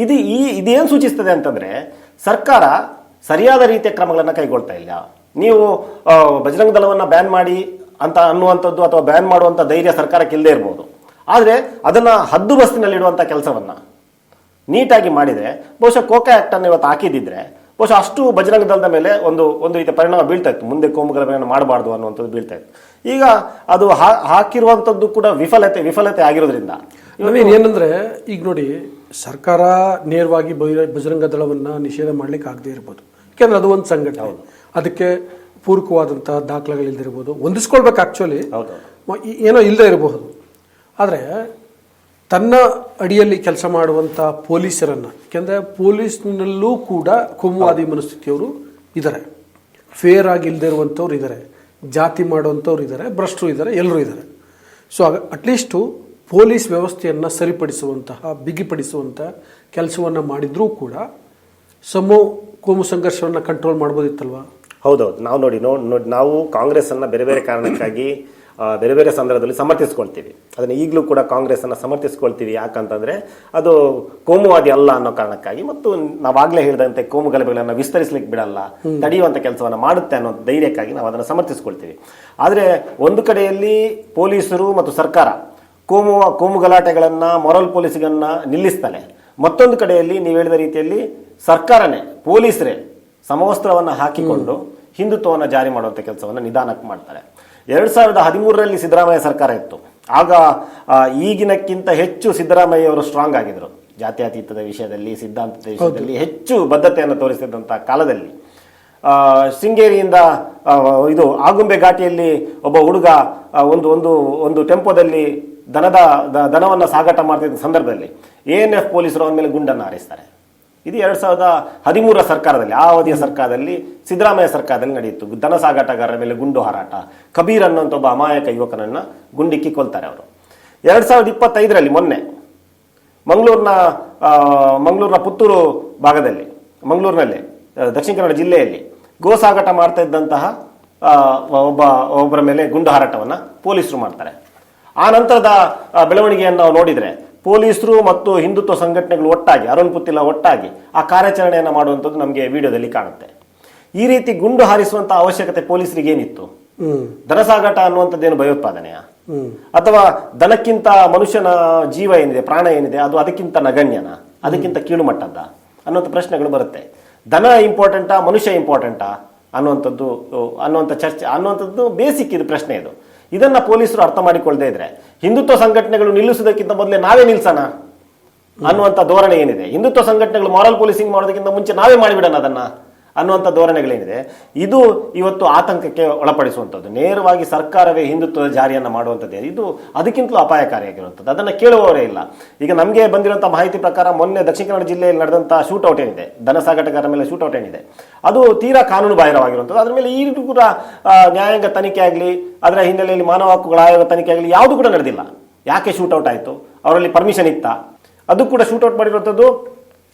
ಇದು ಈ, ಇದೇನು ಸೂಚಿಸ್ತದೆ ಅಂತಂದ್ರೆ ಸರ್ಕಾರ ಸರಿಯಾದ ರೀತಿಯ ಕ್ರಮಗಳನ್ನು ಕೈಗೊಳ್ತಾ ಇಲ್ಲ. ನೀವು ಬಜರಂಗ ದಳವನ್ನು ಬ್ಯಾನ್ ಮಾಡಿ ಅಂತ ಅನ್ನುವಂಥದ್ದು ಅಥವಾ ಬ್ಯಾನ್ ಮಾಡುವಂಥ ಧೈರ್ಯ ಸರ್ಕಾರಕ್ಕೆ ಇಲ್ಲದೆ ಇರ್ಬೋದು. ಆದರೆ ಅದನ್ನು ಹದ್ದು ಬಸ್ತಿನಲ್ಲಿಡುವಂಥ ಕೆಲಸವನ್ನು ನೀಟಾಗಿ ಮಾಡಿದರೆ, ಬಹುಶಃ ಕೋಕಾ ಆ್ಯಕ್ಟನ್ನು ಇವತ್ತು ಹಾಕಿದ್ದಿದ್ರೆ, ಬಹುಶಃ ಅಷ್ಟು ಬಜರಂಗ ದಳದ ಮೇಲೆ ಒಂದು ಒಂದು ರೀತಿಯ ಪರಿಣಾಮ ಬೀಳ್ತಾ ಇತ್ತು. ಮುಂದೆ ಪರಿಣಾಮ ಮಾಡಬಾರ್ದು ಅನ್ನುವಂಥದ್ದು ಬೀಳ್ತಾ ಇತ್ತು. ಈಗ ಅದು ಹಾಕಿರುವಂಥದ್ದು ಕೂಡ ವಿಫಲತೆ ವಿಫಲತೆ ಆಗಿರೋದ್ರಿಂದ. ನವೀನ್ ಏನಂದ್ರೆ ಈಗ ನೋಡಿ ಸರ್ಕಾರ ನೇರವಾಗಿ ಬಜರಂಗ ದಳವನ್ನು ನಿಷೇಧ ಮಾಡ್ಲಿಕ್ಕೆ ಆಗದೇ ಇರ್ಬೋದು. ಯಾಕೆಂದ್ರೆ ಅದು ಒಂದು ಸಂಘಟನೆ. ಅದಕ್ಕೆ ಪೂರಕವಾದಂತಹ ದಾಖಲೆಗಳಿಲ್ದಿರ್ಬೋದು ಹೊಂದಿಸ್ಕೊಳ್ಬೇಕು ಆಕ್ಚುಲಿ ಹೌದು. ಏನೋ ಇಲ್ಲದೇ ಇರಬಹುದು. ಆದರೆ ತನ್ನ ಅಡಿಯಲ್ಲಿ ಕೆಲಸ ಮಾಡುವಂಥ ಪೊಲೀಸರನ್ನು ಯಾಕೆಂದರೆ ಪೊಲೀಸ್ನಲ್ಲೂ ಕೂಡ ಕೋಮುವಾದಿ ಮನಸ್ಥಿತಿಯವರು ಇದ್ದಾರೆ ಫೇರ್ ಆಗಿ ಇಲ್ಲದೆ ಇರುವಂಥವ್ರು ಇದ್ದಾರೆ ಜಾತಿ ಮಾಡುವಂಥವ್ರು ಇದ್ದಾರೆ ಭ್ರಷ್ಟರು ಇದ್ದಾರೆ ಎಲ್ಲರೂ ಇದ್ದಾರೆ ಸೊ ಅಟ್ಲೀಸ್ಟು ಪೊಲೀಸ್ ವ್ಯವಸ್ಥೆಯನ್ನು ಸರಿಪಡಿಸುವಂತಹ ಬಿಗಿಪಡಿಸುವಂತಹ ಕೆಲಸವನ್ನು ಮಾಡಿದ್ರೂ ಕೂಡ ಸಮೋ ಕೋಮು ಸಂಘರ್ಷವನ್ನು ಕಂಟ್ರೋಲ್ ಮಾಡ್ಬೋದಿತ್ತಲ್ವಾ? ಹೌದೌದು. ನಾವು ನೋಡಿ ನೋ ನೋಡಿ ನಾವು ಕಾಂಗ್ರೆಸ್ ಅನ್ನ ಬೇರೆ ಬೇರೆ ಕಾರಣಕ್ಕಾಗಿ ಬೇರೆ ಬೇರೆ ಸಂದರ್ಭದಲ್ಲಿ ಸಮರ್ಥಿಸ್ಕೊಳ್ತೀವಿ. ಅದನ್ನ ಈಗಲೂ ಕೂಡ ಕಾಂಗ್ರೆಸ್ ಅನ್ನ ಸಮರ್ಥಿಸ್ಕೊಳ್ತೀವಿ. ಯಾಕಂತಂದ್ರೆ ಅದು ಕೋಮುವಾದಿ ಅಲ್ಲ ಅನ್ನೋ ಕಾರಣಕ್ಕಾಗಿ ಮತ್ತು ನಾವಾಗಲೇ ಹೇಳಿದಂತೆ ಕೋಮು ಗಲಭೆಗಳನ್ನು ವಿಸ್ತರಿಸಲಿಕ್ಕೆ ಬಿಡಲ್ಲ ತಡೆಯುವಂತ ಕೆಲಸವನ್ನ ಮಾಡುತ್ತೆ ಅನ್ನೋ ಧೈರ್ಯಕ್ಕಾಗಿ ನಾವು ಅದನ್ನು ಸಮರ್ಥಿಸ್ಕೊಳ್ತೀವಿ. ಆದ್ರೆ ಒಂದು ಕಡೆಯಲ್ಲಿ ಪೊಲೀಸರು ಮತ್ತು ಸರ್ಕಾರ ಕೋಮು ಕೋಮು ಗಲಾಟೆಗಳನ್ನು ಮೊರಲ್ ಪೊಲೀಸ್ಗಳನ್ನು ನಿಲ್ಲಿಸ್ತಾನೆ. ಮತ್ತೊಂದು ಕಡೆಯಲ್ಲಿ ನೀವು ಹೇಳಿದ ರೀತಿಯಲ್ಲಿ ಸರ್ಕಾರನೇ ಪೊಲೀಸರೇ ಸಮವಸ್ತ್ರವನ್ನು ಹಾಕಿಕೊಂಡು ಹಿಂದುತ್ವವನ್ನು ಜಾರಿ ಮಾಡುವಂಥ ಕೆಲಸವನ್ನು ನಿಧಾನಕ್ಕೆ ಮಾಡ್ತಾರೆ. ಎರಡು ಸಾವಿರದ ಹದಿಮೂರರಲ್ಲಿ ಸಿದ್ದರಾಮಯ್ಯ ಸರ್ಕಾರ ಇತ್ತು. ಆಗ ಈಗಿನಕ್ಕಿಂತ ಹೆಚ್ಚು ಸಿದ್ದರಾಮಯ್ಯ ಅವರು ಸ್ಟ್ರಾಂಗ್ ಆಗಿದ್ರು. ಜಾತ್ಯತೀತದ ವಿಷಯದಲ್ಲಿ ಸಿದ್ಧಾಂತದ ವಿಷಯದಲ್ಲಿ ಹೆಚ್ಚು ಬದ್ಧತೆಯನ್ನು ತೋರಿಸಿದಂಥ ಕಾಲದಲ್ಲಿ. ಆ, ಶೃಂಗೇರಿಯಿಂದ ಇದು ಆಗುಂಬೆ ಘಾಟಿಯಲ್ಲಿ ಒಬ್ಬ ಹುಡುಗ ಒಂದು ಒಂದು ಒಂದು ಟೆಂಪೋದಲ್ಲಿ ದನದ ದನವನ್ನು ಸಾಗಾಟ ಮಾಡ್ತಿದ್ದ ಸಂದರ್ಭದಲ್ಲಿ ಎ ಎನ್ ಎಫ್ ಪೊಲೀಸರು ಅವನ ಮೇಲೆ ಗುಂಡನ್ನು ಹಾರಿಸ್ತಾರೆ. ಇದು ಎರಡು ಸಾವಿರದ ಹದಿಮೂರರ ಸರ್ಕಾರದಲ್ಲಿ, ಆ ಅವಧಿಯ ಸರ್ಕಾರದಲ್ಲಿ, ಸಿದ್ದರಾಮಯ್ಯ ಸರ್ಕಾರದಲ್ಲಿ ನಡೆಯಿತು. ದನ ಸಾಗಾಟಗಾರರ ಮೇಲೆ ಗುಂಡು ಹಾರಾಟ. ಕಬೀರ್ ಅನ್ನುವಂಥ ಒಬ್ಬ ಅಮಾಯಕ ಯುವಕನನ್ನು ಗುಂಡಿಕ್ಕಿ ಕೊಲ್ತಾರೆ ಅವರು. ಎರಡು ಸಾವಿರದ ಇಪ್ಪತ್ತೈದರಲ್ಲಿ ಮೊನ್ನೆ, ಮಂಗಳೂರಿನ ಮಂಗಳೂರಿನ ಪುತ್ತೂರು ಭಾಗದಲ್ಲಿ, ಮಂಗಳೂರಿನಲ್ಲಿ ದಕ್ಷಿಣ ಕನ್ನಡ ಜಿಲ್ಲೆಯಲ್ಲಿ ಗೋ ಸಾಗಾಟ ಮಾಡ್ತಾ ಇದ್ದಂತಹ ಒಬ್ಬ, ಒಬ್ಬರ ಮೇಲೆ ಗುಂಡು ಹಾರಾಟವನ್ನು ಪೊಲೀಸರು ಮಾಡ್ತಾರೆ. ಆ ನಂತರದ ಬೆಳವಣಿಗೆಯನ್ನು ನಾವು ನೋಡಿದ್ರೆ ಪೊಲೀಸರು ಮತ್ತು ಹಿಂದುತ್ವ ಸಂಘಟನೆಗಳು ಒಟ್ಟಾಗಿ ಅರುಣ್ ಪುತ್ತಿಲ ಒಟ್ಟಾಗಿ ಆ ಕಾರ್ಯಾಚರಣೆಯನ್ನು ಮಾಡುವಂಥದ್ದು ನಮಗೆ ವಿಡಿಯೋದಲ್ಲಿ ಕಾಣುತ್ತೆ. ಈ ರೀತಿ ಗುಂಡು ಹಾರಿಸುವಂತಹ ಅವಶ್ಯಕತೆ ಪೊಲೀಸರಿಗೆ ಏನಿತ್ತು? ದನಸಾಗಾಟ ದನ ಸಾಗಾಟ ಅನ್ನುವಂಥದ್ದೇನು ಭಯೋತ್ಪಾದನೆಯ? ಅಥವಾ ದನಕ್ಕಿಂತ ಮನುಷ್ಯನ ಜೀವ ಏನಿದೆ ಪ್ರಾಣ ಏನಿದೆ ಅದು ಅದಕ್ಕಿಂತ ನಗಣ್ಯನ? ಅದಕ್ಕಿಂತ ಕೀಳು ಮಟ್ಟದ ಅನ್ನುವಂಥ ಪ್ರಶ್ನೆಗಳು ಬರುತ್ತೆ. ದನ ಇಂಪಾರ್ಟೆಂಟಾ ಮನುಷ್ಯ ಇಂಪಾರ್ಟೆಂಟಾ ಅನ್ನುವಂಥದ್ದು ಅನ್ನುವಂಥ ಚರ್ಚೆ ಅನ್ನುವಂಥದ್ದು ಬೇಸಿಕ್ ಇದು ಪ್ರಶ್ನೆ ಇದು. ಇದನ್ನ ಪೊಲೀಸರು ಅರ್ಥ ಮಾಡಿಕೊಳ್ಳದೆ ಇದ್ರೆ ಹಿಂದುತ್ವ ಸಂಘಟನೆಗಳು ನಿಲ್ಲಿಸುವುದಕ್ಕಿಂತ ಮೊದಲೇ ನಾವೇ ನಿಲ್ಸೋಣ ಅನ್ನುವಂಥ ಧೋರಣೆ ಏನಿದೆ? ಹಿಂದುತ್ವ ಸಂಘಟನೆಗಳು ಮಾರಲ್ ಪೊಲೀಸಿಂಗ್ ಮಾಡೋದಕ್ಕಿಂತ ಮುಂಚೆ ನಾವೇ ಮಾಡಿಬಿಡೋಣ ಅದನ್ನ? ಅನ್ನುವಂಥ ಧೋರಣೆಗಳೇನಿದೆ, ಇದು ಇವತ್ತು ಆತಂಕಕ್ಕೆ ಒಳಪಡಿಸುವಂಥದ್ದು. ನೇರವಾಗಿ ಸರ್ಕಾರವೇ ಹಿಂದುತ್ವದ ಜಾರಿಯನ್ನು ಮಾಡುವಂಥದ್ದು, ಇದು ಅದಕ್ಕಿಂತಲೂ ಅಪಾಯಕಾರಿಯಾಗಿರುವಂಥದ್ದು. ಅದನ್ನು ಕೇಳುವವರೇ ಇಲ್ಲ. ಈಗ ನಮಗೆ ಬಂದಿರುವಂಥ ಮಾಹಿತಿ ಪ್ರಕಾರ ಮೊನ್ನೆ ದಕ್ಷಿಣ ಕನ್ನಡ ಜಿಲ್ಲೆಯಲ್ಲಿ ನಡೆದಂಥ ಶೂಟೌಟ್ ಏನಿದೆ ದನ ಸಾಗಾಟಗಾರರ ಮೇಲೆ ಶೂಟೌಟ್ ಏನಿದೆ, ಅದು ತೀರಾ ಕಾನೂನು ಬಾಹಿರವಾಗಿರುವಂಥದ್ದು. ಅದರ ಮೇಲೆ ಈ ಕೂಡ ನ್ಯಾಯಾಂಗ ತನಿಖೆ ಆಗಲಿ, ಅದರ ಹಿನ್ನೆಲೆಯಲ್ಲಿ ಮಾನವ ಹಕ್ಕುಗಳ ಆಯೋಗ ತನಿಖೆ ಆಗಲಿ, ಯಾವುದು ಕೂಡ ನಡೆದಿಲ್ಲ. ಯಾಕೆ ಶೂಟೌಟ್ ಆಯಿತು? ಅವರಲ್ಲಿ ಪರ್ಮಿಷನ್ ಇತ್ತಾ? ಅದು ಕೂಡ ಶೂಟೌಟ್ ಮಾಡಿರುವಂಥದ್ದು.